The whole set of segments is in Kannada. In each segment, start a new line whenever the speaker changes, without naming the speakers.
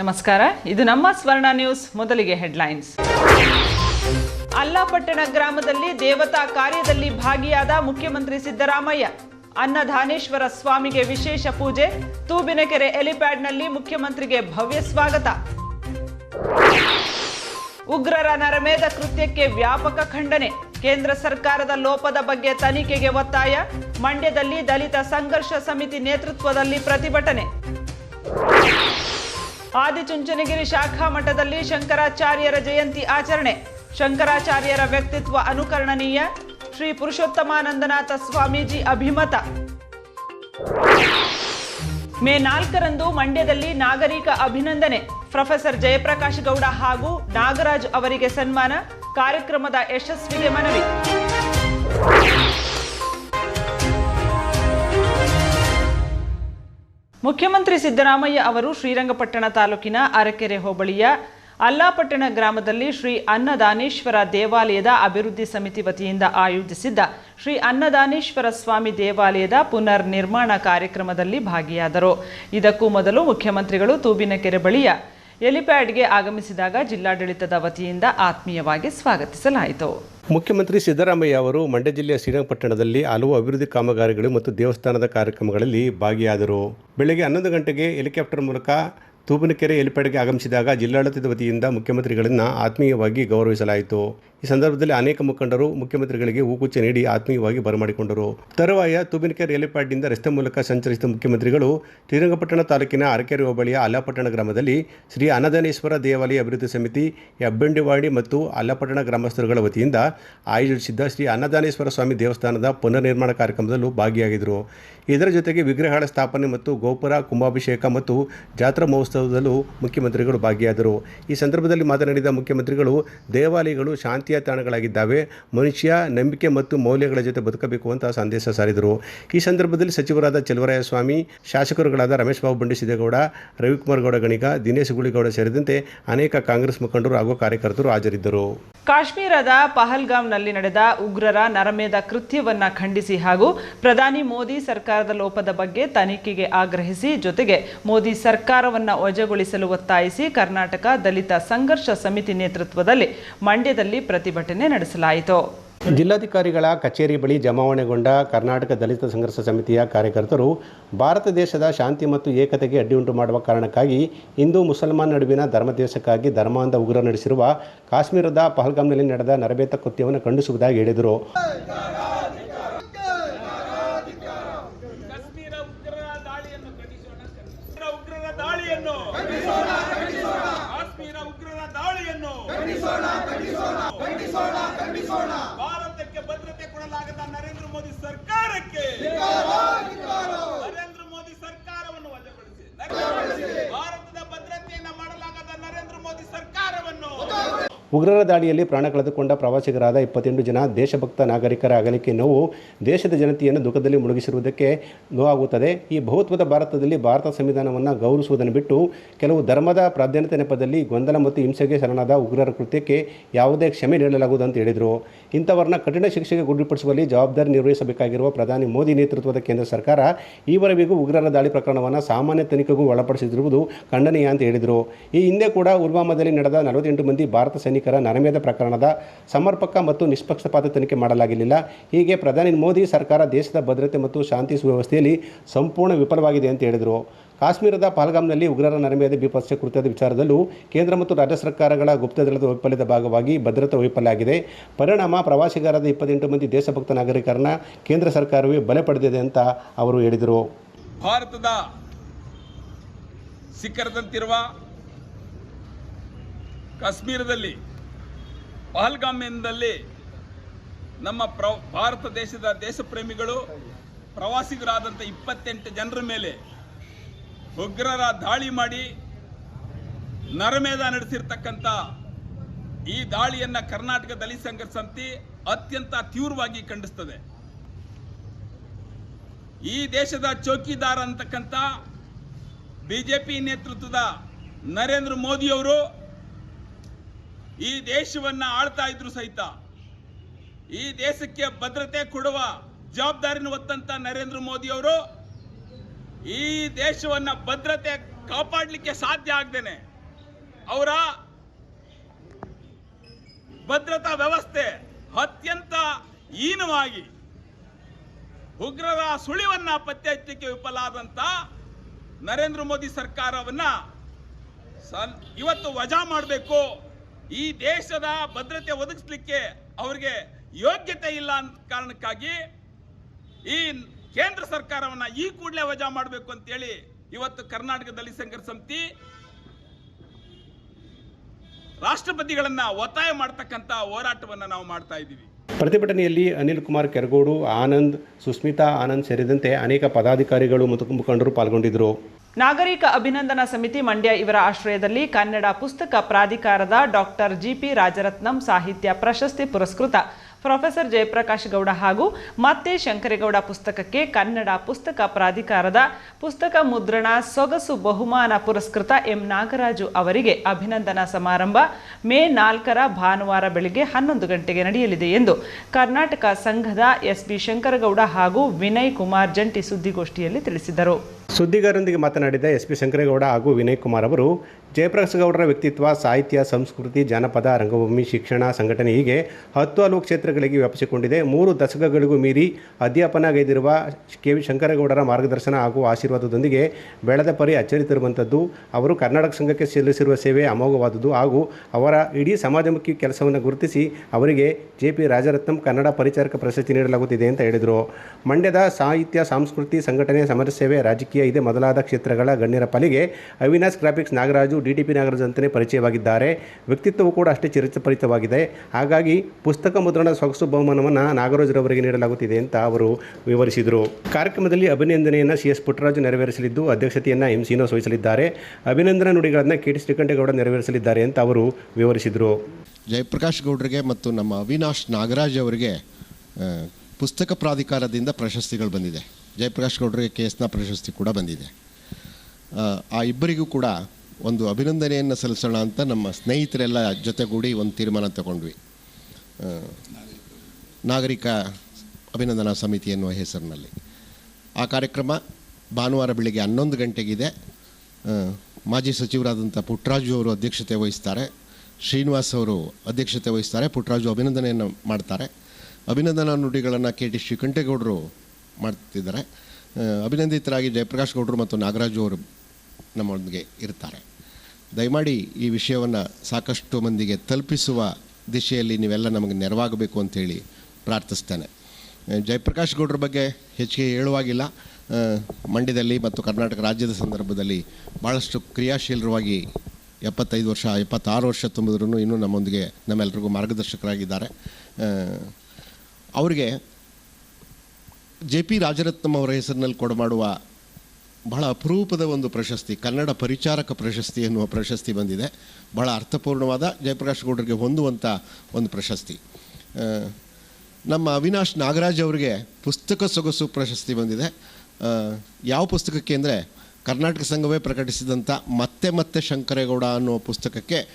ನಮಸ್ಕಾರ. ಇದು ನಮ್ಮ ಸ್ವರ್ಣ ನ್ಯೂಸ್, ಮೊದಲಿಗೆ ಹೆಡ್ಲೈನ್ಸ್. ಅಲ್ಲಾಪಟ್ಟಣ ಗ್ರಾಮದಲ್ಲಿ ದೇವತಾ ಕಾರ್ಯದಲ್ಲಿ ಭಾಗಿಯಾದ ಮುಖ್ಯಮಂತ್ರಿ ಸಿದ್ದರಾಮಯ್ಯ. ಅನ್ನಧಾನೇಶ್ವರ ಸ್ವಾಮಿಗೆ ವಿಶೇಷ ಪೂಜೆ, ತೂಬಿನಕೆರೆ ಎಲಿಪ್ಯಾಡ್ನಲ್ಲಿ ಮುಖ್ಯಮಂತ್ರಿಗೆ ಭವ್ಯ ಸ್ವಾಗತ. ಉಗ್ರರ ನರಮೇಧ ಕೃತ್ಯಕ್ಕೆ ವ್ಯಾಪಕ ಖಂಡನೆ. ಕೇಂದ್ರ ಸರ್ಕಾರದ ಲೋಪದ ಬಗ್ಗೆ ತನಿಖೆಗೆ ಒತ್ತಾಯ. ಮಂಡ್ಯದಲ್ಲಿ ದಲಿತ ಸಂಘರ್ಷ ಸಮಿತಿ ನೇತೃತ್ವದಲ್ಲಿ ಪ್ರತಿಭಟನೆ. ಆದಿಚುಂಚನಗಿರಿ ಶಾಖಾ ಮಠದಲ್ಲಿ ಶಂಕರಾಚಾರ್ಯರ ಜಯಂತಿ ಆಚರಣೆ. ಶಂಕರಾಚಾರ್ಯರ ವ್ಯಕ್ತಿತ್ವ ಅನುಕರಣೀಯ ಶ್ರೀ ಪುರುಷೋತ್ತಮಾನಂದನಾಥ ಸ್ವಾಮೀಜಿ ಅಭಿಮತ. ಮೇ ನಾಲ್ಕರಂದು ಮಂಡ್ಯದಲ್ಲಿ ನಾಗರಿಕ ಅಭಿನಂದನೆ. ಪ್ರೊಫೆಸರ್ ಜಯಪ್ರಕಾಶ್ ಗೌಡ ಹಾಗೂ ನಾಗರಾಜ್ ಅವರಿಗೆ ಸನ್ಮಾನ. ಕಾರ್ಯಕ್ರಮದ ಯಶಸ್ವಿಗೆ ಮನವಿ. ಮುಖ್ಯಮಂತ್ರಿ ಸಿದ್ದರಾಮಯ್ಯ ಅವರು ಶ್ರೀರಂಗಪಟ್ಟಣ ತಾಲೂಕಿನ ಅರಕೆರೆ ಹೋಬಳಿಯ ಅಲ್ಲಾಪಟ್ಟಣ ಗ್ರಾಮದಲ್ಲಿ ಶ್ರೀ ಅನ್ನದಾನೇಶ್ವರ ದೇವಾಲಯದ ಅಭಿವೃದ್ಧಿ ಸಮಿತಿ ವತಿಯಿಂದ ಆಯೋಜಿಸಿದ್ದ ಶ್ರೀ ಅನ್ನದಾನೇಶ್ವರ ಸ್ವಾಮಿ ದೇವಾಲಯದ ಪುನರ್ ನಿರ್ಮಾಣ ಕಾರ್ಯಕ್ರಮದಲ್ಲಿ ಭಾಗಿಯಾದರು. ಇದಕ್ಕೂ ಮೊದಲು ಮುಖ್ಯಮಂತ್ರಿಗಳು ತೂಬಿನಕೆರೆ ಬಳಿಯ ಎಲಿಪ್ಯಾಡ್ಗೆ ಆಗಮಿಸಿದಾಗ ಜಿಲ್ಲಾಡಳಿತದ ವತಿಯಿಂದ ಆತ್ಮೀಯವಾಗಿ ಸ್ವಾಗತಿಸಲಾಯಿತು.
ಮುಖ್ಯಮಂತ್ರಿ ಸಿದ್ದರಾಮಯ್ಯ ಅವರು ಮಂಡ್ಯ ಜಿಲ್ಲೆಯ ಶ್ರೀರಂಗಪಟ್ಟಣದಲ್ಲಿ ಹಲವು ಅಭಿವೃದ್ಧಿ ಕಾಮಗಾರಿಗಳು ಮತ್ತು ದೇವಸ್ಥಾನದ ಕಾರ್ಯಕ್ರಮಗಳಲ್ಲಿ ಭಾಗಿಯಾದರು. ಬೆಳಗ್ಗೆ ಹನ್ನೊಂದು ಗಂಟೆಗೆ ಹೆಲಿಕಾಪ್ಟರ್ ಮೂಲಕ ತೂಬನಕೆರೆ ಹೆಲಿಪ್ಯಾಡ್ಗೆ ಆಗಮಿಸಿದಾಗ ಜಿಲ್ಲಾಡಳಿತದ ವತಿಯಿಂದ ಮುಖ್ಯಮಂತ್ರಿಗಳನ್ನು ಆತ್ಮೀಯವಾಗಿ ಗೌರವಿಸಲಾಯಿತು. ಈ ಸಂದರ್ಭದಲ್ಲಿ ಅನೇಕ ಮುಖಂಡರು ಮುಖ್ಯಮಂತ್ರಿಗಳಿಗೆ ಹೂಗುಚ್ಛ ನೀಡಿ ಆತ್ಮೀಯವಾಗಿ ಬರಮಾಡಿಕೊಂಡರು. ತರುವಾಯ ತುಬಿನಕೆರೆ ಹೆಲಿಪ್ಯಾಡ್ನಿಂದ ರಸ್ತೆ ಮೂಲಕ ಸಂಚರಿಸಿದ ಮುಖ್ಯಮಂತ್ರಿಗಳು ಶ್ರೀರಂಗಪಟ್ಟಣ ತಾಲೂಕಿನ ಅರಕೆರೆ ಹೋಬಳಿಯ ಅಲ್ಲಾಪಟ್ಟಣ ಗ್ರಾಮದಲ್ಲಿ ಶ್ರೀ ಅನ್ನದಾನೇಶ್ವರ ದೇವಾಲಯ ಅಭಿವೃದ್ಧಿ ಸಮಿತಿ ಹೆಬ್ಬೆಂಡಿವಾಡಿ ಮತ್ತು ಅಲ್ಲಾಪಟ್ಟಣ ಗ್ರಾಮಸ್ಥರುಗಳ ವತಿಯಿಂದ ಆಯೋಜಿಸಿದ್ದ ಶ್ರೀ ಅನ್ನದಾನೇಶ್ವರ ಸ್ವಾಮಿ ದೇವಸ್ಥಾನದ ಪುನರ್ ನಿರ್ಮಾಣ ಕಾರ್ಯಕ್ರಮದಲ್ಲೂ ಭಾಗಿಯಾಗಿದ್ದರು. ಇದರ ಜೊತೆಗೆ ವಿಗ್ರಹಗಳ ಸ್ಥಾಪನೆ ಮತ್ತು ಗೋಪುರ, ಕುಂಭಾಭಿಷೇಕ ಮತ್ತು ಜಾತ್ರಾ ಮಹೋತ್ಸವದಲ್ಲೂ ಮುಖ್ಯಮಂತ್ರಿಗಳು ಭಾಗಿಯಾದರು. ಈ ಸಂದರ್ಭದಲ್ಲಿ ಮಾತನಾಡಿದ ಮುಖ್ಯಮಂತ್ರಿಗಳು, ದೇವಾಲಯಗಳು ಶಾಂತಿಯ ತಾಣಗಳಾಗಿದ್ದಾವೆ ಮನುಷ್ಯ ನಂಬಿಕೆ ಮತ್ತು ಮೌಲ್ಯಗಳ ಜೊತೆ ಬದುಕಬೇಕು ಅಂತ ಸಂದೇಶ ಸಾರಿದರು. ಈ ಸಂದರ್ಭದಲ್ಲಿ ಸಚಿವರಾದ ಚೆಲುವರಾಯ ಸ್ವಾಮಿ ಶಾಸಕರುಗಳಾದ ರಮೇಶ್ ಬಾಬು ಬಂಡಿಸಿದೇಗೌಡ ರವಿಕುಮಾರ್ ಗೌಡ ಗಣಿಗ, ದಿನೇಶ್ ಗುಳಿಗೌಡ ಸೇರಿದಂತೆ ಅನೇಕ ಕಾಂಗ್ರೆಸ್ ಮುಖಂಡರು ಹಾಗೂ ಕಾರ್ಯಕರ್ತರು ಹಾಜರಿದ್ದರು.
ಕಾಶ್ಮೀರದ ಪಹಲ್ಗಾಮ್ನಲ್ಲಿ ನಡೆದ ಉಗ್ರರ ನರಮೇಧ ಕೃತ್ಯವನ್ನ ಖಂಡಿಸಿ ಹಾಗೂ ಪ್ರಧಾನಿ ಮೋದಿ ಸರ್ಕಾರದ ಲೋಪದ ಬಗ್ಗೆ ತನಿಖೆಗೆ ಆಗ್ರಹಿಸಿ ಜೊತೆಗೆ ಮೋದಿ ಸರ್ಕಾರವನ್ನ ವಜಗೊಳಿಸಲು ಒತ್ತಾಯಿಸಿ ಕರ್ನಾಟಕ ದಲಿತ ಸಂಘರ್ಷ ಸಮಿತಿ ನೇತೃತ್ವದಲ್ಲಿ ಮಂಡ್ಯದಲ್ಲಿ ಪ್ರತಿಭಟನೆ ನಡೆಸಲಾಯಿತು.
ಜಿಲ್ಲಾಧಿಕಾರಿಗಳ ಕಚೇರಿ ಬಳಿ ಜಮಾವಣೆಗೊಂಡ ಕರ್ನಾಟಕ ದಲಿತ ಸಂಘರ್ಷ ಸಮಿತಿಯ ಕಾರ್ಯಕರ್ತರು, ಭಾರತ ದೇಶದ ಶಾಂತಿ ಮತ್ತು ಏಕತೆಗೆ ಅಡ್ಡಿಯುಂಟು ಮಾಡುವ ಕಾರಣಕ್ಕಾಗಿ ಹಿಂದೂ ಮುಸಲ್ಮಾನ್ ನಡುವಿನ ಧರ್ಮದೇಶಕ್ಕಾಗಿ ಧರ್ಮಾಂಧ ಉಗ್ರ ನಡೆಸಿರುವ ಕಾಶ್ಮೀರದ ಪಹಲ್ಗಾಮ್ನಲ್ಲಿ ನಡೆದ ನರಬೇತ ಕೃತ್ಯವನ್ನು ಖಂಡಿಸುವುದಾಗಿ ಹೇಳಿದರು
ಕಾಶ್ಮೀರ ಉಗ್ರರ ದಾಳಿಯನ್ನು ಖಂಡಿಸೋಣ ಕಾಶ್ಮೀರ ಉಗ್ರರ ದಾಳಿಯನ್ನು ಕಾಶ್ಮೀರ ಉಗ್ರರ ದಾಳಿಯನ್ನು ಭಾರತಕ್ಕೆ ಭದ್ರತೆ ಕೊಡಲಾಗದ ನರೇಂದ್ರ ಮೋದಿ ಸರ್ಕಾರಕ್ಕೆ ನರೇಂದ್ರ ಮೋದಿ ಸರ್ಕಾರವನ್ನು ವಜಾಗೊಳಿಸಿ ಭಾರತದ ಭದ್ರತೆಯನ್ನು ಮಾಡಲಾಗದ ನರೇಂದ್ರ ಮೋದಿ ಸರ್ಕಾರವನ್ನು
ಉಗ್ರರ ದಾಳಿಯಲ್ಲಿ ಪ್ರಾಣ ಕಳೆದುಕೊಂಡ ಪ್ರವಾಸಿಗರಾದ ಇಪ್ಪತ್ತೆಂಟು ಜನ ದೇಶಭಕ್ತ ನಾಗರಿಕರ ಅಗಲಿಕೆ ನೋವು ದೇಶದ ಜನತೆಯನ್ನು ದುಃಖದಲ್ಲಿ ಮುಳುಗಿಸಿರುವುದಕ್ಕೆ ನೋವಾಗುತ್ತದೆ. ಈ ಬಹುತ್ವದ ಭಾರತದಲ್ಲಿ ಭಾರತ ಸಂವಿಧಾನವನ್ನು ಗೌರವಿಸುವುದನ್ನು ಬಿಟ್ಟು ಕೆಲವು ಧರ್ಮದ ಪ್ರಾಧಾನ್ಯತೆ ನೆಪದಲ್ಲಿ ಗೊಂದಲ ಮತ್ತು ಹಿಂಸೆಗೆ ಶರಣಾದ ಉಗ್ರರ ಕೃತ್ಯಕ್ಕೆ ಯಾವುದೇ ಕ್ಷಮೆ ನೀಡಲಾಗುವುದು ಅಂತ ಹೇಳಿದರು. ಇಂಥವರನ್ನ ಕಠಿಣ ಶಿಕ್ಷೆಗೆ ಗುರಿಪಡಿಸುವಲ್ಲಿ ಜವಾಬ್ದಾರಿ ನಿರ್ವಹಿಸಬೇಕಾಗಿರುವ ಪ್ರಧಾನಿ ಮೋದಿ ನೇತೃತ್ವದ ಕೇಂದ್ರ ಸರ್ಕಾರ ಈವರೆಗೂ ಉಗ್ರರ ದಾಳಿ ಪ್ರಕರಣವನ್ನು ಸಾಮಾನ್ಯ ತನಿಖೆಗೂ ಒಳಪಡಿಸಿದಿರುವುದು ಖಂಡನೀಯ ಅಂತ ಹೇಳಿದರು. ಈ ಹಿಂದೆ ಕೂಡ ಪುಲ್ವಾಮಾದಲ್ಲಿ ನಡೆದ ನಲವತ್ತೆಂಟು ಮಂದಿ ಭಾರತ ಸೈನಿಕರ ನರಮೇಧ ಪ್ರಕರಣದ ಸಮರ್ಪಕ ಮತ್ತು ನಿಷ್ಪಕ್ಷಪಾತ ತನಿಖೆ ಮಾಡಲಾಗಲಿಲ್ಲ ಹೀಗೆ ಪ್ರಧಾನಿ ಮೋದಿ ಸರ್ಕಾರ ದೇಶದ ಭದ್ರತೆ ಮತ್ತು ಶಾಂತಿ ಸುವ್ಯವಸ್ಥೆಯಲ್ಲಿ ಸಂಪೂರ್ಣ ವಿಫಲವಾಗಿದೆ ಅಂತ ಹೇಳಿದರು. ಕಾಶ್ಮೀರದ ಪಾಲ್ಗಾಮ್ನಲ್ಲಿ ಉಗ್ರರ ನರಮೇಧ ಬಿಪಸ್ಯ ಕೃತ್ಯದ ವಿಚಾರದಲ್ಲೂ ಕೇಂದ್ರ ಮತ್ತು ರಾಜ್ಯ ಸರ್ಕಾರಗಳ ಗುಪ್ತದಳದ ವೈಫಲ್ಯದ ಭಾಗವಾಗಿ ಭದ್ರತಾ ವೈಫಲ್ಯ ಆಗಿದೆ ಪರಿಣಾಮ ಪ್ರವಾಸಿಗರಾದ ಇಪ್ಪತ್ತೆಂಟು ಮಂದಿ ದೇಶಭಕ್ತ ನಾಗರಿಕರನ್ನ ಕೇಂದ್ರ ಸರ್ಕಾರವೇ ಬಲೆ ಪಡೆದಿದೆ ಅಂತ ಅವರು ಹೇಳಿದರು.
ಭಾರತದ ಸಿಖರದಂತಿರುವ ಕಾಶ್ಮೀರದಲ್ಲಿ ಪಹಲ್ಗಾಮ್ನಲ್ಲಿ ನಮ್ಮ ಪ್ರ, ಭಾರತ ದೇಶದ ದೇಶಪ್ರೇಮಿಗಳು ಪ್ರವಾಸಿಗರಾದಂಥ ಇಪ್ಪತ್ತೆಂಟು ಜನರ ಮೇಲೆ ಉಗ್ರರ ದಾಳಿ ಮಾಡಿ ನರಮೇಧ ನಡೆಸಿರ್ತಕ್ಕಂಥ ಈ ದಾಳಿಯನ್ನು ಕರ್ನಾಟಕ ದಲಿತ ಸಂಘರ್ಷ ಸಮಿತಿ ಅತ್ಯಂತ ತೀವ್ರವಾಗಿ ಖಂಡಿಸ್ತದೆ. ಈ ದೇಶದ ಚೌಕಿದಾರ ಅಂತಕ್ಕಂಥ ಬಿಜೆಪಿ ನೇತೃತ್ವದ ನರೇಂದ್ರ ಮೋದಿಯವರು ಈ ದೇಶವನ್ನ ಆಳ್ತಾ ಇದ್ರು ಸಹಿತ, ಈ ದೇಶಕ್ಕೆ ಭದ್ರತೆ ಕೊಡುವ ಜವಾಬ್ದಾರಿನ ಹೊತ್ತಂತ ನರೇಂದ್ರ ಮೋದಿ ಅವರು ಈ ದೇಶವನ್ನ ಭದ್ರತೆ ಕಾಪಾಡಲಿಕ್ಕೆ ಸಾಧ್ಯ ಆಗ್ದೇನೆ. ಅವರ ಭದ್ರತಾ ವ್ಯವಸ್ಥೆ ಅತ್ಯಂತ ಹೀನವಾಗಿ ಉಗ್ರರ ಸುಳಿವನ್ನ ಪತ್ತೆ ಹಚ್ಚಲಿಕ್ಕೆ ವಿಫಲ ಆದಂತ ನರೇಂದ್ರ ಮೋದಿ ಸರ್ಕಾರವನ್ನ ಸನ್, ಇವತ್ತು ವಜಾ ಮಾಡಬೇಕು. ಈ ದೇಶದ ಭದ್ರತೆ ಒದಗಿಸ್ಲಿಕ್ಕೆ ಅವರಿಗೆ ಯೋಗ್ಯತೆ ಇಲ್ಲ ಅಂತ ಕಾರಣಕ್ಕಾಗಿ ಈ ಕೇಂದ್ರ ಸರ್ಕಾರವನ್ನ ಈ ಕೂಡಲೇ ವಜಾ ಮಾಡಬೇಕು ಅಂತೇಳಿ ಇವತ್ತು ಕರ್ನಾಟಕ ದಲಿತ ಸಂಘರ್ಷ ಸಮಿತಿ ರಾಷ್ಟ್ರಪತಿಗಳನ್ನ ಒತ್ತಾಯ ಮಾಡತಕ್ಕಂತ ಹೋರಾಟವನ್ನ ನಾವು ಮಾಡ್ತಾ ಇದ್ದೀವಿ.
ಪ್ರತಿಭಟನೆಯಲ್ಲಿ ಅನಿಲ್ ಕುಮಾರ್ ಕೆರಗೋಡು ಆನಂದ್ ಸುಸ್ಮಿತಾ ಆನಂದ್ ಸೇರಿದಂತೆ ಅನೇಕ ಪದಾಧಿಕಾರಿಗಳು ಮತ್ತು ಮುಖಂಡರು ಪಾಲ್ಗೊಂಡಿದ್ದರು.
ನಾಗರಿಕ ಅಭಿನಂದನಾ ಸಮಿತಿ ಮಂಡ್ಯ ಇವರ ಆಶ್ರಯದಲ್ಲಿ ಕನ್ನಡ ಪುಸ್ತಕ ಪ್ರಾಧಿಕಾರದ ಡಾಕ್ಟರ್ ಜಿಪಿ ರಾಜರತ್ನಂ ಸಾಹಿತ್ಯ ಪ್ರಶಸ್ತಿ ಪುರಸ್ಕೃತ. ಪ್ರೊಫೆಸರ್ ಜಯಪ್ರಕಾಶ್ ಗೌಡ ಹಾಗೂ ಮತ್ತೆ ಶಂಕರೇಗೌಡ ಪುಸ್ತಕಕ್ಕೆ ಕನ್ನಡ ಪುಸ್ತಕ ಪ್ರಾಧಿಕಾರದ ಪುಸ್ತಕ ಮುದ್ರಣ ಸೊಗಸು ಬಹುಮಾನ ಪುರಸ್ಕೃತ ಎಂ ನಾಗರಾಜು ಅವರಿಗೆ ಅಭಿನಂದನಾ ಸಮಾರಂಭ ಮೇ ನಾಲ್ಕರ ಭಾನುವಾರ ಬೆಳಿಗ್ಗೆ ಹನ್ನೊಂದು ಗಂಟೆಗೆ ನಡೆಯಲಿದೆ ಎಂದು ಕರ್ನಾಟಕ ಸಂಘದ ಎಸ್ಬಿ ಶಂಕರಗೌಡ ಹಾಗೂ ವಿನಯ್ ಕುಮಾರ್ ಜಂಟಿ ಸುದ್ದಿಗೋಷ್ಠಿಯಲ್ಲಿ ತಿಳಿಸಿದರು.
ಸುದ್ದಿಗಾರರೊಂದಿಗೆ ಮಾತನಾಡಿದ ಎಸ್ ಪಿ ಶಂಕರೇಗೌಡ ಹಾಗೂ ವಿನಯ್ ಕುಮಾರ್ ಅವರು ಜಯಪ್ರಕಾಶ್ ಗೌಡರ ವ್ಯಕ್ತಿತ್ವ, ಸಾಹಿತ್ಯ, ಸಂಸ್ಕೃತಿ, ಜಾನಪದ, ರಂಗಭೂಮಿ, ಶಿಕ್ಷಣ, ಸಂಘಟನೆ ಹೀಗೆ ಹತ್ತು ಹಲವು ಕ್ಷೇತ್ರಗಳಿಗೆ ವ್ಯಾಪಿಸಿಕೊಂಡಿದೆ. ಮೂರು ದಶಕಗಳಿಗೂ ಮೀರಿ ಅಧ್ಯಾಪನಗೈದಿರುವ ಕೆ ವಿ ಶಂಕರಗೌಡರ ಮಾರ್ಗದರ್ಶನ ಹಾಗೂ ಆಶೀರ್ವಾದದೊಂದಿಗೆ ಬೆಳೆದ ಪರಿ ಅಚ್ಚರಿತಿರುವಂಥದ್ದು, ಅವರು ಕರ್ನಾಟಕ ಸಂಘಕ್ಕೆ ಸಲ್ಲಿಸಿರುವ ಸೇವೆ ಅಮೋಘವಾದುದು ಹಾಗೂ ಅವರ ಇಡೀ ಸಮಾಜಮುಖಿ ಕೆಲಸವನ್ನು ಗುರುತಿಸಿ ಅವರಿಗೆ ಜೆ ಪಿ ರಾಜರತ್ನಂ ಕನ್ನಡ ಪರಿಚಾರಕ ಪ್ರಶಸ್ತಿ ನೀಡಲಾಗುತ್ತಿದೆ ಅಂತ ಹೇಳಿದರು. ಮಂಡ್ಯದ ಸಾಹಿತ್ಯ, ಸಂಸ್ಕೃತಿ, ಸಂಘಟನೆ ಸಮಾಜ ಸೇವೆ ರಾಜಕೀಯ, ಇದೆ ಮೊದಲಾದ ಕ್ಷೇತ್ರಗಳ ಗಣ್ಯರ ಪಾಲಿಗೆ Avinash graphics Nagaraju D T P Nagaraj ಅಂತಲೇ ಪರಿಚಯವಾಗಿದ್ದಾರೆ. ವ್ಯಕ್ತಿತ್ವವು ಕೂಡ ಅಷ್ಟೇ ಚಿರಚಪರಿತವಾಗಿದೆ ಹಾಗಾಗಿ ಪುಸ್ತಕ ಮುದ್ರಣ ಸೊಗಸು ಬಹುಮಾನವನ್ನು ನಾಗರಾಜರವರಿಗೆ ನೀಡಲಾಗುತ್ತಿದೆ ಅಂತ ಅವರು ವಿವರಿಸಿದರು. ಕಾರ್ಯಕ್ರಮದಲ್ಲಿ ಅಭಿನಂದನೆಯನ್ನು ಸಿ ಎಸ್ ಪುಟ್ಟರಾಜು ನೆರವೇರಿಸಲಿದ್ದು, ಅಧ್ಯಕ್ಷತೆಯನ್ನು ಎಂ ಶ್ರೀನಿವಾಸ್ ವಹಿಸಲಿದ್ದಾರೆ. ಅಭಿನಂದನಾ ನುಡಿಗಳನ್ನು ಕೆ ಟಿ ಶ್ರೀಕಂಠೇಗೌಡ ನೆರವೇರಿಸಲಿದ್ದಾರೆ ಅಂತ ಅವರು ವಿವರಿಸಿದರು.
ಜಯಪ್ರಕಾಶ್ ಗೌಡ್ರಿಗೆ ಮತ್ತು ನಮ್ಮ ಅವಿನಾಶ್ ನಾಗರಾಜ್ ಅವರಿಗೆ ಪುಸ್ತಕ ಪ್ರಾಧಿಕಾರದಿಂದ ಪ್ರಶಸ್ತಿಗಳು ಬಂದಿದೆ. ಜಯಪ್ರಕಾಶ್ ಗೌಡ್ರಿಗೆ ಎಸ್ನ ಪ್ರಶಸ್ತಿ ಕೂಡ ಬಂದಿದೆ. ಆ ಇಬ್ಬರಿಗೂ ಕೂಡ ಒಂದು ಅಭಿನಂದನೆಯನ್ನು ಸಲ್ಲಿಸೋಣ ಅಂತ ನಮ್ಮ ಸ್ನೇಹಿತರೆಲ್ಲ ಜೊತೆಗೂಡಿ ಒಂದು ತೀರ್ಮಾನ ತಗೊಂಡ್ವಿ. ನಾಗರಿಕ ಅಭಿನಂದನಾ ಸಮಿತಿ ಎನ್ನುವ ಹೆಸರಿನಲ್ಲಿ. ಆ ಕಾರ್ಯಕ್ರಮ ಭಾನುವಾರ ಬೆಳಿಗ್ಗೆ ಹನ್ನೊಂದು ಗಂಟೆಗಿದೆ. ಮಾಜಿ ಸಚಿವರಾದಂಥ ಪುಟ್ಟರಾಜು ಅವರು ಅಧ್ಯಕ್ಷತೆ ವಹಿಸ್ತಾರೆ. ಶ್ರೀನಿವಾಸ್ ಅವರು ಅಧ್ಯಕ್ಷತೆ ವಹಿಸ್ತಾರೆ. ಪುಟ್ಟರಾಜು ಅಭಿನಂದನೆಯನ್ನು ಮಾಡ್ತಾರೆ. ಅಭಿನಂದನಾ ನುಡಿಗಳನ್ನು ಕೆ ಟಿ ಶ್ರೀಕಂಠೇಗೌಡರು ಮಾಡ್ತಿದ್ದಾರೆ. ಅಭಿನಂದಿತರಾಗಿ ಜಯಪ್ರಕಾಶ್ ಗೌಡರು ಮತ್ತು ನಾಗರಾಜು ಅವರು ನಮ್ಮೊಂದಿಗೆ ಇರ್ತಾರೆ. ದಯಮಾಡಿ ಈ ವಿಷಯವನ್ನು ಸಾಕಷ್ಟು ಮಂದಿಗೆ ತಲುಪಿಸುವ ದಿಶೆಯಲ್ಲಿ ನೀವೆಲ್ಲ ನಮಗೆ ನೆರವಾಗಬೇಕು ಅಂತೇಳಿ ಪ್ರಾರ್ಥಿಸ್ತೇನೆ. ಜಯಪ್ರಕಾಶ್ ಗೌಡ್ರ ಬಗ್ಗೆ ಹೆಚ್ಚಿಗೆ ಹೇಳುವಾಗಿಲ್ಲ. ಮಂಡ್ಯದಲ್ಲಿ ಮತ್ತು ಕರ್ನಾಟಕ ರಾಜ್ಯದ ಸಂದರ್ಭದಲ್ಲಿ ಭಾಳಷ್ಟು ಕ್ರಿಯಾಶೀಲರವಾಗಿ ಎಪ್ಪತ್ತೈದು ವರ್ಷ, ಎಪ್ಪತ್ತಾರು ವರ್ಷ ತುಂಬಿದ್ರೂ ಇನ್ನೂ ನಮ್ಮೊಂದಿಗೆ ನಮ್ಮೆಲ್ಲರಿಗೂ ಮಾರ್ಗದರ್ಶಕರಾಗಿದ್ದಾರೆ. ಅವರಿಗೆ ಜೆ ಪಿ ರಾಜರತ್ನಂ ಅವರ ಹೆಸರಿನಲ್ಲಿ ಕೊಡಮಾಡುವ ಬಹಳ ಅಪರೂಪದ ಒಂದು ಪ್ರಶಸ್ತಿ, ಕನ್ನಡ ಪರಿಚಾರಕ ಪ್ರಶಸ್ತಿ ಎನ್ನುವ ಪ್ರಶಸ್ತಿ ಬಂದಿದೆ. ಬಹಳ ಅರ್ಥಪೂರ್ಣವಾದ, ಜಯಪ್ರಕಾಶ್ ಗೌಡರಿಗೆ ಹೊಂದುವಂಥ ಒಂದು ಪ್ರಶಸ್ತಿ. ನಮ್ಮ ಅವಿನಾಶ್ ನಾಗರಾಜ್ ಅವರಿಗೆ ಪುಸ್ತಕ ಸೊಗಸು ಪ್ರಶಸ್ತಿ ಬಂದಿದೆ. ಯಾವ ಪುಸ್ತಕಕ್ಕೆ ಅಂದರೆ, ಕರ್ನಾಟಕ ಸಂಘವೇ ಪ್ರಕಟಿಸಿದಂಥ ಮತ್ತೆ ಮತ್ತೆ ಶಂಕರೇಗೌಡ ಅನ್ನುವ ಪುಸ್ತಕಕ್ಕೆ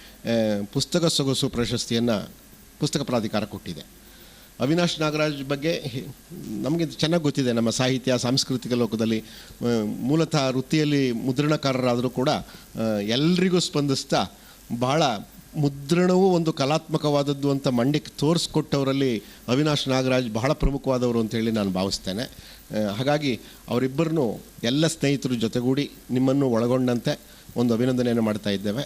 ಪುಸ್ತಕ ಸೊಗಸು ಪ್ರಶಸ್ತಿಯನ್ನು ಪುಸ್ತಕ ಪ್ರಾಧಿಕಾರ ಕೊಟ್ಟಿದೆ. ಅವಿನಾಶ್ ನಾಗರಾಜ್ ಬಗ್ಗೆ ನಮಗೆ ಚೆನ್ನಾಗಿ ಗೊತ್ತಿದೆ ನಮ್ಮ ಸಾಹಿತ್ಯ, ಸಾಂಸ್ಕೃತಿಕ ಲೋಕದಲ್ಲಿ ಮೂಲತಃ ವೃತ್ತಿಯಲ್ಲಿ ಮುದ್ರಣಕಾರರಾದರೂ ಕೂಡ ಎಲ್ರಿಗೂ ಸ್ಪಂದಿಸ್ತಾ ಬಹಳ ಮುದ್ರಣವು ಒಂದು ಕಲಾತ್ಮಕವಾದದ್ದು ಅಂತ ಮಂಡಿಕ್ ತೋರಿಸ್ಕೊಟ್ಟವರಲ್ಲಿ ಅವಿನಾಶ್ ನಾಗರಾಜ್ ಬಹಳ ಪ್ರಮುಖವಾದವರು ಅಂತೇಳಿ ನಾನು ಭಾವಿಸ್ತೇನೆ. ಹಾಗಾಗಿ ಅವರಿಬ್ಬರನ್ನು ಎಲ್ಲ ಸ್ನೇಹಿತರು ಜೊತೆಗೂಡಿ ನಿಮ್ಮನ್ನು ಒಳಗೊಂಡಂತೆ ಒಂದು ಅಭಿನಂದನೆಯನ್ನು ಮಾಡ್ತಾ ಇದ್ದೇವೆ.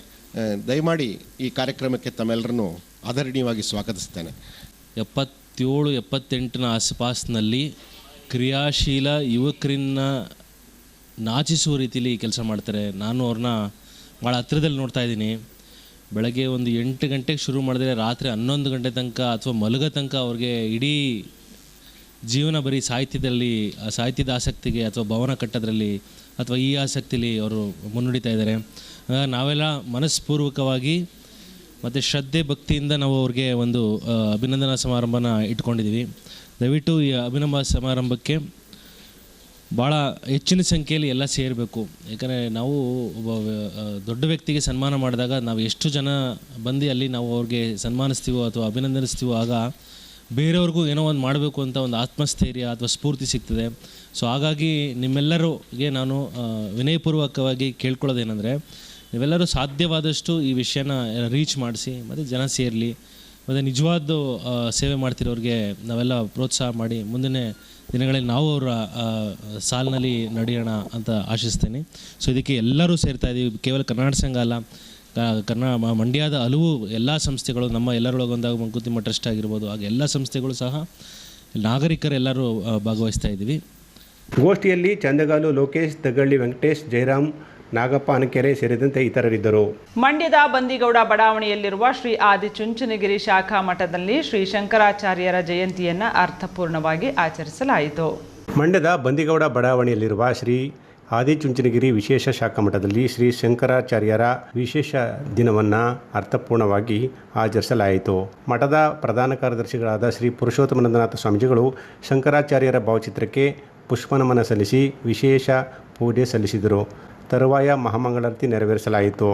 ದಯಮಾಡಿ ಈ ಕಾರ್ಯಕ್ರಮಕ್ಕೆ ತಮ್ಮೆಲ್ಲರನ್ನು ಆದರಣೀಯವಾಗಿ ಸ್ವಾಗತಿಸ್ತೇನೆ.
ಎಪ್ಪತ್ತೇಳು ಎಪ್ಪತ್ತೆಂಟನ ಆಸುಪಾಸಿನಲ್ಲಿ ಕ್ರಿಯಾಶೀಲ ಯುವಕರನ್ನ ನಾಚಿಸುವ ರೀತಿಲಿ ಕೆಲಸ ಮಾಡ್ತಾರೆ. ನಾನು ಅವ್ರನ್ನ ಭಾಳ ಹತ್ತಿರದಲ್ಲಿ ನೋಡ್ತಾ ಇದ್ದೀನಿ. ಬೆಳಗ್ಗೆ ಒಂದು ಎಂಟು ಗಂಟೆಗೆ ಶುರು ಮಾಡಿದ್ರೆ ರಾತ್ರಿ ಹನ್ನೊಂದು ಗಂಟೆ ತನಕ ಅಥವಾ ಮಲಗ ತನಕ ಅವ್ರಿಗೆ ಇಡೀ ಜೀವನ ಬರೀ ಸಾಹಿತ್ಯದಲ್ಲಿ ಆ ಸಾಹಿತ್ಯದ ಆಸಕ್ತಿಗೆ ಅಥವಾ ಭವನ ಕಟ್ಟೋದ್ರಲ್ಲಿ ಅಥವಾ ಈ ಆಸಕ್ತಿಲಿ ಅವರು ಮುನ್ನುಡಿತಾ ಇದ್ದಾರೆ. ನಾವೆಲ್ಲ ಮನಸ್ಪೂರ್ವಕವಾಗಿ ಮತ್ತು ಶ್ರದ್ಧೆ ಭಕ್ತಿಯಿಂದ ನಾವು ಅವ್ರಿಗೆ ಒಂದು ಅಭಿನಂದನಾ ಸಮಾರಂಭನ ಇಟ್ಕೊಂಡಿದ್ದೀವಿ ದಯವಿಟ್ಟು ಈ ಅಭಿನಂದನಾ ಸಮಾರಂಭಕ್ಕೆ ಭಾಳ ಹೆಚ್ಚಿನ ಸಂಖ್ಯೆಯಲ್ಲಿ ಎಲ್ಲ ಸೇರಬೇಕು. ಯಾಕಂದರೆ ನಾವು ಒಬ್ಬ ದೊಡ್ಡ ವ್ಯಕ್ತಿಗೆ ಸನ್ಮಾನ ಮಾಡಿದಾಗ ನಾವು ಎಷ್ಟು ಜನ ಬಂದು ಅಲ್ಲಿ ನಾವು ಅವ್ರಿಗೆ ಸನ್ಮಾನಿಸ್ತೀವೋ ಅಥವಾ ಅಭಿನಂದನಿಸ್ತೀವೋ ಆಗ ಬೇರೆಯವ್ರಿಗೂ ಏನೋ ಒಂದು ಮಾಡಬೇಕು ಅಂತ ಒಂದು ಆತ್ಮಸ್ಥೈರ್ಯ ಅಥವಾ ಸ್ಫೂರ್ತಿ ಸಿಗ್ತದೆ. ಸೊ ಹಾಗಾಗಿ ನಿಮ್ಮೆಲ್ಲರಿಗೆ ನಾನು ವಿನಯಪೂರ್ವಕವಾಗಿ ಕೇಳ್ಕೊಳ್ಳೋದೇನೆಂದರೆ ನೀವೆಲ್ಲರೂ ಸಾಧ್ಯವಾದಷ್ಟು ಈ ವಿಷಯನ ರೀಚ್ ಮಾಡಿಸಿ, ಮತ್ತು ಜನ ಸೇರಲಿ, ಮತ್ತು ನಿಜವಾದ ಸೇವೆ ಮಾಡ್ತಿರೋರಿಗೆ ನಾವೆಲ್ಲ ಪ್ರೋತ್ಸಾಹ ಮಾಡಿ ಮುಂದಿನ ದಿನಗಳಲ್ಲಿ ನಾವು ಅವರ ಸಾಲಿನಲ್ಲಿ ನಡೆಯೋಣ ಅಂತ ಆಶಿಸ್ತೀನಿ. ಸೊ ಇದಕ್ಕೆ ಎಲ್ಲರೂ ಸೇರ್ತಾ ಇದ್ದೀವಿ. ಕೇವಲ ಕರ್ನಾಟಕ ಸಂಘ ಅಲ್ಲ ಕರ್ನಾ ಮಂಡ್ಯದ ಹಲವು ಎಲ್ಲ ಸಂಸ್ಥೆಗಳು ನಮ್ಮ ಎಲ್ಲರೊಳಗೊಂದಾಗ ಮಂಕುತಿಮ್ಮ ಟ್ರಸ್ಟ್ ಆಗಿರ್ಬೋದು, ಹಾಗೆ ಎಲ್ಲ ಸಂಸ್ಥೆಗಳು ಸಹ ನಾಗರಿಕರೆಲ್ಲರೂ ಭಾಗವಹಿಸ್ತಾ ಇದ್ದೀವಿ.
ಗೋಷ್ಠಿಯಲ್ಲಿ ಚಂದಗಾಲು ಲೋಕೇಶ್, ದಗಳ್ಳಿ ವೆಂಕಟೇಶ್, ಜಯರಾಮ್ ನಾಗಪ್ಪ ಅನಕೆರೆ ಸೇರಿದಂತೆ ಇತರರಿದ್ದರು.
ಮಂಡ್ಯದ ಬಂದಿಗೌಡ ಬಡಾವಣೆಯಲ್ಲಿರುವ ಶ್ರೀ ಆದಿಚುಂಚನಗಿರಿ ಶಾಖಾ ಮಠದಲ್ಲಿ ಶ್ರೀ ಶಂಕರಾಚಾರ್ಯರ ಜಯಂತಿಯನ್ನು ಅರ್ಥಪೂರ್ಣವಾಗಿ ಆಚರಿಸಲಾಯಿತು.
ಮಂಡ್ಯದ ಬಂದಿಗೌಡ ಬಡಾವಣೆಯಲ್ಲಿರುವ ಶ್ರೀ ಆದಿಚುಂಚನಗಿರಿ ವಿಶೇಷ ಶಾಖಾ ಮಠದಲ್ಲಿ ಶ್ರೀ ಶಂಕರಾಚಾರ್ಯರ ವಿಶೇಷ ದಿನವನ್ನು ಅರ್ಥಪೂರ್ಣವಾಗಿ ಆಚರಿಸಲಾಯಿತು. ಮಠದ ಪ್ರಧಾನ ಕಾರ್ಯದರ್ಶಿಗಳಾದ ಶ್ರೀ ಪುರುಷೋತ್ತಮನಂದನಾಥ ಸ್ವಾಮೀಜಿಗಳು ಶಂಕರಾಚಾರ್ಯರ ಭಾವಚಿತ್ರಕ್ಕೆ ಪುಷ್ಪನಮನ ಸಲ್ಲಿಸಿ ವಿಶೇಷ ಪೂಜೆ ಸಲ್ಲಿಸಿದರು. ತರುವಾಯ ಮಹಾಮಂಗಳಾರತಿ ನೆರವೇರಿಸಲಾಯಿತು.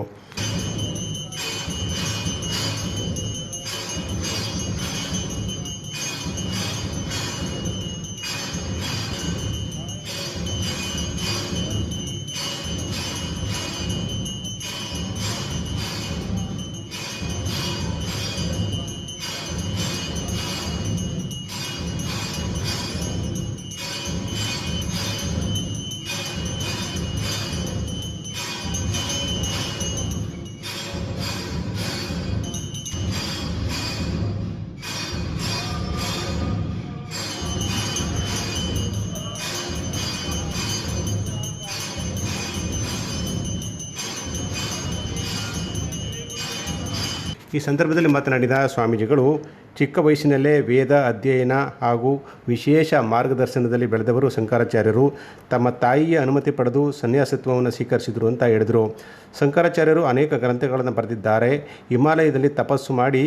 ಈ ಸಂದರ್ಭದಲ್ಲಿ ಮಾತನಾಡಿದ ಸ್ವಾಮೀಜಿಗಳು, ಚಿಕ್ಕ ವಯಸ್ಸಿನಲ್ಲೇ ವೇದ ಅಧ್ಯಯನ ಹಾಗೂ ವಿಶೇಷ ಮಾರ್ಗದರ್ಶನದಲ್ಲಿ ಬೆಳೆದವರು ಶಂಕರಾಚಾರ್ಯರು. ತಮ್ಮ ತಾಯಿಯ ಅನುಮತಿ ಪಡೆದು ಸನ್ಯಾಸತ್ವವನ್ನು ಸ್ವೀಕರಿಸಿದರು ಅಂತ ಹೇಳಿದರು. ಶಂಕರಾಚಾರ್ಯರು ಅನೇಕ ಗ್ರಂಥಗಳನ್ನು ಬರೆದಿದ್ದಾರೆ. ಹಿಮಾಲಯದಲ್ಲಿ ತಪಸ್ಸು ಮಾಡಿ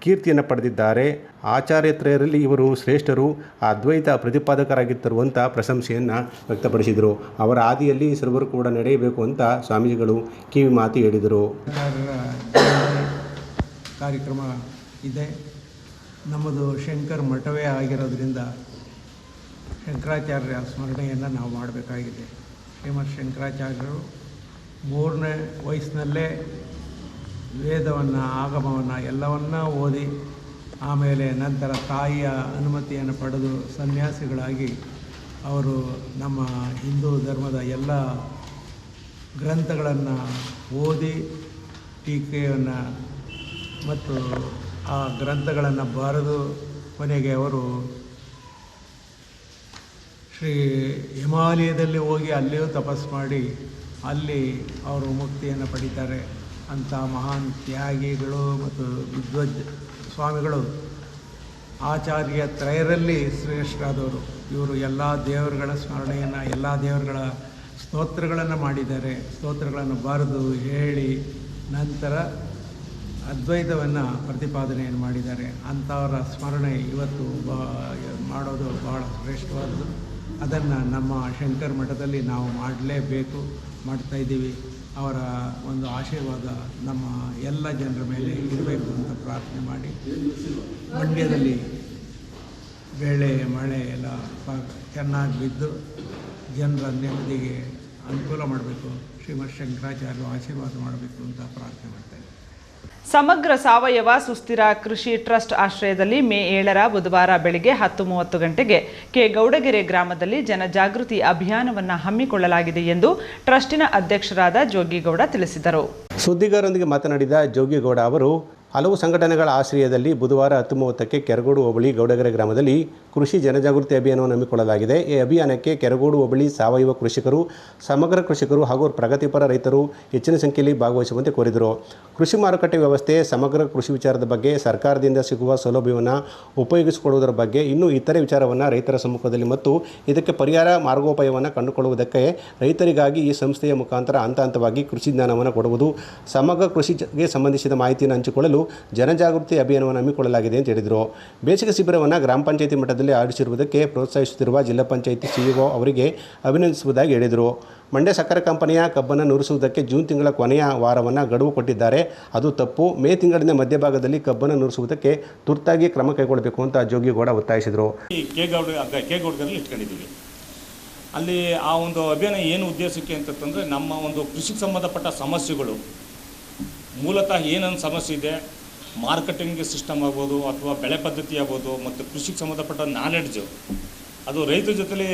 ಕೀರ್ತಿಯನ್ನು ಪಡೆದಿದ್ದಾರೆ. ಆಚಾರ್ಯತ್ರಯರಲ್ಲಿ ಇವರು ಶ್ರೇಷ್ಠರು, ಅದ್ವೈತ ಪ್ರತಿಪಾದಕರಾಗಿದ್ದರು ಅಂತ ಪ್ರಶಂಸೆಯನ್ನು ವ್ಯಕ್ತಪಡಿಸಿದರು. ಅವರ ಹಾದಿಯಲ್ಲಿ ಸರ್ವರು ಕೂಡ ನಡೆಯಬೇಕು ಅಂತ ಸ್ವಾಮೀಜಿಗಳು ಕಿವಿ ಮಾತು ಹೇಳಿದರು.
ಕಾರ್ಯಕ್ರಮ ಇದೆ. ನಮ್ಮದು ಶಂಕರ್ ಮಠವೇ ಆಗಿರೋದ್ರಿಂದ ಶಂಕರಾಚಾರ್ಯ ಸ್ಮರಣೆಯನ್ನು ನಾವು ಮಾಡಬೇಕಾಗಿದೆ. ಶ್ರೀಮತ್ ಶಂಕರಾಚಾರ್ಯರು ಮೂರನೇ ವಯಸ್ಸಿನಲ್ಲೇ ವೇದವನ್ನು, ಆಗಮವನ್ನು ಎಲ್ಲವನ್ನ ಓದಿ ಆಮೇಲೆ ನಂತರ ತಾಯಿಯ ಅನುಮತಿಯನ್ನು ಪಡೆದು ಸನ್ಯಾಸಿಗಳಾಗಿ ಅವರು ನಮ್ಮ ಹಿಂದೂ ಧರ್ಮದ ಎಲ್ಲ ಗ್ರಂಥಗಳನ್ನು ಓದಿ ಟೀಕೆಯನ್ನು ಮತ್ತು ಆ ಗ್ರಂಥಗಳನ್ನು ಬರೆದು ಕೊನೆಗೆ ಅವರು ಶ್ರೀ ಹಿಮಾಲಯದಲ್ಲಿ ಹೋಗಿ ಅಲ್ಲಿಯೂ ತಪಸ್ಸು ಮಾಡಿ ಅಲ್ಲಿ ಅವರು ಮುಕ್ತಿಯನ್ನು ಪಡಿತಾರೆ. ಅಂಥ ಮಹಾನ್ ತ್ಯಾಗಿಗಳು ಮತ್ತು ವಿದ್ವಜ್ ಸ್ವಾಮಿಗಳು ಆಚಾರ್ಯ ತ್ರಯರಲ್ಲಿ ಶ್ರೇಷ್ಠರಾದವರು. ಇವರು ಎಲ್ಲ ದೇವರುಗಳ ಸ್ಮರಣೆಯನ್ನು, ಎಲ್ಲ ದೇವರುಗಳ ಸ್ತೋತ್ರಗಳನ್ನು ಮಾಡಿದ್ದಾರೆ. ಸ್ತೋತ್ರಗಳನ್ನು ಬರೆದು ಹೇಳಿ ನಂತರ ಅದ್ವೈತವನ್ನು ಪ್ರತಿಪಾದನೆಯನ್ನು ಮಾಡಿದ್ದಾರೆ. ಅಂಥವರ ಸ್ಮರಣೆ ಇವತ್ತು ಬಾ, ಮಾಡೋದು ಬಹಳ ಶ್ರೇಷ್ಠವಾದದ್ದು. ಅದನ್ನು ನಮ್ಮ ಶಂಕರ್ ಮಠದಲ್ಲಿ ನಾವು ಮಾಡಲೇಬೇಕು, ಮಾಡ್ತಾ ಇದ್ದೀವಿ. ಅವರ ಒಂದು ಆಶೀರ್ವಾದ ನಮ್ಮ ಎಲ್ಲ ಜನರ ಮೇಲೆ ಇರಬೇಕು ಅಂತ ಪ್ರಾರ್ಥನೆ ಮಾಡಿ. ಮಂಡ್ಯದಲ್ಲಿ ಬೆಳೆ, ಮಳೆ ಎಲ್ಲ ಚೆನ್ನಾಗಿ ಬಿದ್ದು ಜನರ ನೆಮ್ಮದಿಗೆ ಅನುಕೂಲ ಮಾಡಬೇಕು. ಶ್ರೀಮತ್ ಶಂಕರಾಚಾರ್ಯರು ಆಶೀರ್ವಾದ ಮಾಡಬೇಕು ಅಂತ ಪ್ರಾರ್ಥನೆ ಮಾಡ್ತೇನೆ
ಸಮಗ್ರ ಸಾವಯವ ಸುಸ್ಥಿರ ಕೃಷಿ ಟ್ರಸ್ಟ್ ಆಶ್ರಯದಲ್ಲಿ ಮೇ ಏಳರ ಬುಧವಾರ ಬೆಳಗ್ಗೆ ಹತ್ತು ಮೂವತ್ತು ಗಂಟೆಗೆ ಕೆ ಗೌಡಗೆರೆ ಗ್ರಾಮದಲ್ಲಿ ಜನಜಾಗೃತಿ ಅಭಿಯಾನವನ್ನು ಹಮ್ಮಿಕೊಳ್ಳಲಾಗಿದೆ ಎಂದು ಟ್ರಸ್ಟಿನ ಅಧ್ಯಕ್ಷರಾದ ಜೋಗಿಗೌಡ ತಿಳಿಸಿದರು.
ಸುದ್ದಿಗಾರರೊಂದಿಗೆ ಮಾತನಾಡಿದ ಜೋಗಿಗೌಡ ಅವರು ಹಲವು ಸಂಘಟನೆಗಳ ಆಶ್ರಯದಲ್ಲಿ ಬುಧವಾರ ಹತ್ತು ಮೂವತ್ತಕ್ಕೆ ಕೆರಗೋಡು ಹೋಬಳಿ ಗೌಡಗೆರೆ ಗ್ರಾಮದಲ್ಲಿ ಕೃಷಿ ಜನಜಾಗೃತಿ ಅಭಿಯಾನವನ್ನು ಹಮ್ಮಿಕೊಳ್ಳಲಾಗಿದೆ. ಈ ಅಭಿಯಾನಕ್ಕೆ ಕೆರಗೋಡು ಹೋಬಳಿ ಸಾವಯವ ಕೃಷಿಕರು, ಸಮಗ್ರ ಕೃಷಿಕರು ಹಾಗೂ ಪ್ರಗತಿಪರ ರೈತರು ಹೆಚ್ಚಿನ ಸಂಖ್ಯೆಯಲ್ಲಿ ಭಾಗವಹಿಸುವಂತೆ ಕೋರಿದರು. ಕೃಷಿ ಮಾರುಕಟ್ಟೆ ವ್ಯವಸ್ಥೆ, ಸಮಗ್ರ ಕೃಷಿ ವಿಚಾರದ ಬಗ್ಗೆ ಸರ್ಕಾರದಿಂದ ಸಿಗುವ ಸೌಲಭ್ಯವನ್ನು ಉಪಯೋಗಿಸಿಕೊಳ್ಳುವುದರ ಬಗ್ಗೆ ಇನ್ನೂ ಇತರೆ ವಿಚಾರವನ್ನು ರೈತರ ಸಮ್ಮುಖದಲ್ಲಿ ಮತ್ತು ಇದಕ್ಕೆ ಪರಿಹಾರ ಮಾರ್ಗೋಪಾಯವನ್ನು ಕಂಡುಕೊಳ್ಳುವುದಕ್ಕೆ ರೈತರಿಗಾಗಿ ಈ ಸಂಸ್ಥೆಯ ಮುಖಾಂತರ ಹಂತ ಹಂತವಾಗಿ ಕೃಷಿ ಜ್ಞಾನವನ್ನು ಕೊಡುವುದು, ಸಮಗ್ರ ಕೃಷಿಗೆ ಸಂಬಂಧಿಸಿದ ಮಾಹಿತಿಯನ್ನು ಹಂಚಿಕೊಳ್ಳಲು ಜನಜಾಗೃತಿ ಅಭಿಯಾನವನ್ನು ಹಮ್ಮಿಕೊಳ್ಳಲಾಗಿದೆ ಅಂತ ಹೇಳಿದರು. ಬೇಸಿಗೆ ಶಿಬಿರವನ್ನು ಗ್ರಾಮ ಪಂಚಾಯಿತಿ ಮಟ್ಟದಲ್ಲಿ ಆಯೋಜಿಸಿರುವುದಕ್ಕೆ ಪ್ರೋತ್ಸಾಹಿಸುತ್ತಿರುವ ಜಿಲ್ಲಾ ಪಂಚಾಯಿತಿ ಸಿಇಒ ಅವರಿಗೆ ಅಭಿನಂದಿಸುವುದಾಗಿ ಹೇಳಿದರು. ಮಂಡ್ಯ ಸಕ್ಕರೆ ಕಂಪನಿಯ ಕಬ್ಬನ್ನು ನುರಿಸುವುದಕ್ಕೆ ಜೂನ್ ತಿಂಗಳ ಕೊನೆಯ ವಾರವನ್ನು ಗಡುವು ಕೊಟ್ಟಿದ್ದಾರೆ. ಅದು ತಪ್ಪು. ಮೇ ತಿಂಗಳಿನ ಮಧ್ಯಭಾಗದಲ್ಲಿ ಕಬ್ಬನ್ನು ನುರಿಸುವುದಕ್ಕೆ ತುರ್ತಾಗಿ ಕ್ರಮ ಕೈಗೊಳ್ಳಬೇಕು ಅಂತ ಜೋಗಿಗೌಡ ಒತ್ತಾಯಿಸಿದರು.
ಇಟ್ಕೊಂಡಿದ್ದೀವಿ. ಅಲ್ಲಿ ಆ ಒಂದು ಅಭಿಯಾನ ಏನು ಉದ್ದೇಶಕ್ಕೆ ಅಂತಂದರೆ ನಮ್ಮ ಒಂದು ಕೃಷಿಗೆ ಸಂಬಂಧಪಟ್ಟ ಸಮಸ್ಯೆಗಳು ಮೂಲತಃ ಏನೊಂದು ಸಮಸ್ಯೆ ಇದೆ ಮಾರ್ಕೆಟಿಂಗ್ ಸಿಸ್ಟಮ್ ಆಗ್ಬೋದು ಅಥವಾ ಬೆಳೆ ಪದ್ಧತಿ ಆಗ್ಬೋದು ಮತ್ತು ಕೃಷಿಗೆ ಸಂಬಂಧಪಟ್ಟ ನಾಲೆಡ್ಜು ಅದು ರೈತರ ಜೊತೆಲಿ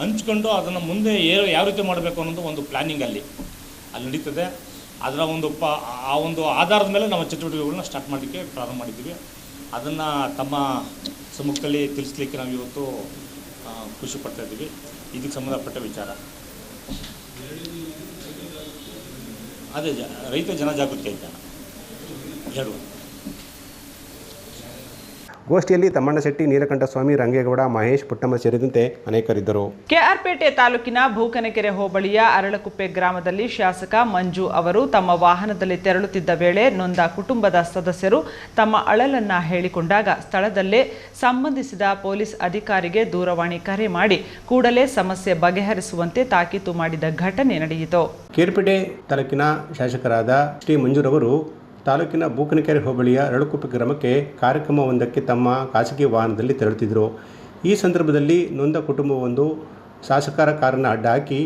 ಹಂಚ್ಕೊಂಡು ಅದನ್ನು ಮುಂದೆ ಯಾವ ರೀತಿ ಮಾಡಬೇಕು ಅನ್ನೋದು ಒಂದು ಪ್ಲ್ಯಾನಿಂಗ್ ಅಲ್ಲಿ ಅಲ್ಲಿ ನಡೀತದೆ. ಅದರ ಒಂದು ಪ, ಆ ಒಂದು ಆಧಾರದ ಮೇಲೆ ನಾವು ಚಟುವಟಿಕೆಗಳನ್ನ ಸ್ಟಾರ್ಟ್ ಮಾಡಲಿಕ್ಕೆ ಪ್ರಾರಂಭ ಮಾಡಿದ್ದೀವಿ. ಅದನ್ನು ತಮ್ಮ ಸಮ್ಮುಖದಲ್ಲಿ ತಿಳಿಸ್ಲಿಕ್ಕೆ ನಾವು ಇವತ್ತು ಖುಷಿ ಪಡ್ತಾ ಇದ್ದೀವಿ. ಇದಕ್ಕೆ ಸಂಬಂಧಪಟ್ಟ ವಿಚಾರ. ಅದೇ ಜ ರೈತ ಜನಜಾಗೃತಿ ಅಭಿಯಾನ ಎರಡು
ಗೋಷ್ಠಿಯಲ್ಲಿ ತಮ್ಮಣ್ಣ ಶೆಟ್ಟಿ ನೀಲಕಂಠ ಸ್ವಾಮಿ ರಂಗೇಗೌಡ ಮಹೇಶ್ ಪುಟ್ಟಮ್ಮ ಸೇರಿದಂತೆ ಅನೇಕರಿದ್ದರು.
ಕೆಆರ್ಪೇಟೆ ತಾಲೂಕಿನ ಭೂಕನಕೆರೆ ಹೋಬಳಿಯ ಅರಳಕುಪ್ಪೆ ಗ್ರಾಮದಲ್ಲಿ ಶಾಸಕ ಮಂಜು ಅವರು ತಮ್ಮ ವಾಹನದಲ್ಲಿ ತೆರಳುತ್ತಿದ್ದ ವೇಳೆ ನೊಂದ ಕುಟುಂಬದ ಸದಸ್ಯರು ತಮ್ಮ ಅಳಲನ್ನ ಹೇಳಿಕೊಂಡಾಗ ಸ್ಥಳದಲ್ಲೇ ಸಂಬಂಧಿಸಿದ ಪೊಲೀಸ್ ಅಧಿಕಾರಿಗೆ ದೂರವಾಣಿ ಕರೆ ಮಾಡಿ ಕೂಡಲೇ ಸಮಸ್ಯೆ ಬಗೆಹರಿಸುವಂತೆ ತಾಕೀತು ಮಾಡಿದ ಘಟನೆ ನಡೆಯಿತು.
ಕೇರ್ಪೇಟೆ ತಾಲೂಕಿನ ಶಾಸಕರಾದ ಶ್ರೀ ಮಂಜೂರವರು ತಾಲೂಕಿನ ಬೂಕನಕೆರೆ ಹೋಬಳಿಯ ರಳುಕುಪ್ಪೆ ಗ್ರಾಮಕ್ಕೆ ಕಾರ್ಯಕ್ರಮವೊಂದಕ್ಕೆ ತಮ್ಮ ಖಾಸಗಿ ವಾಹನದಲ್ಲಿ ತೆರಳುತ್ತಿದ್ದರು. ಈ ಸಂದರ್ಭದಲ್ಲಿ ನೊಂದ ಕುಟುಂಬವೊಂದು ಶಾಸಕರ ಕಾರನ್ನು ಅಡ್ಡ ಹಾಕಿ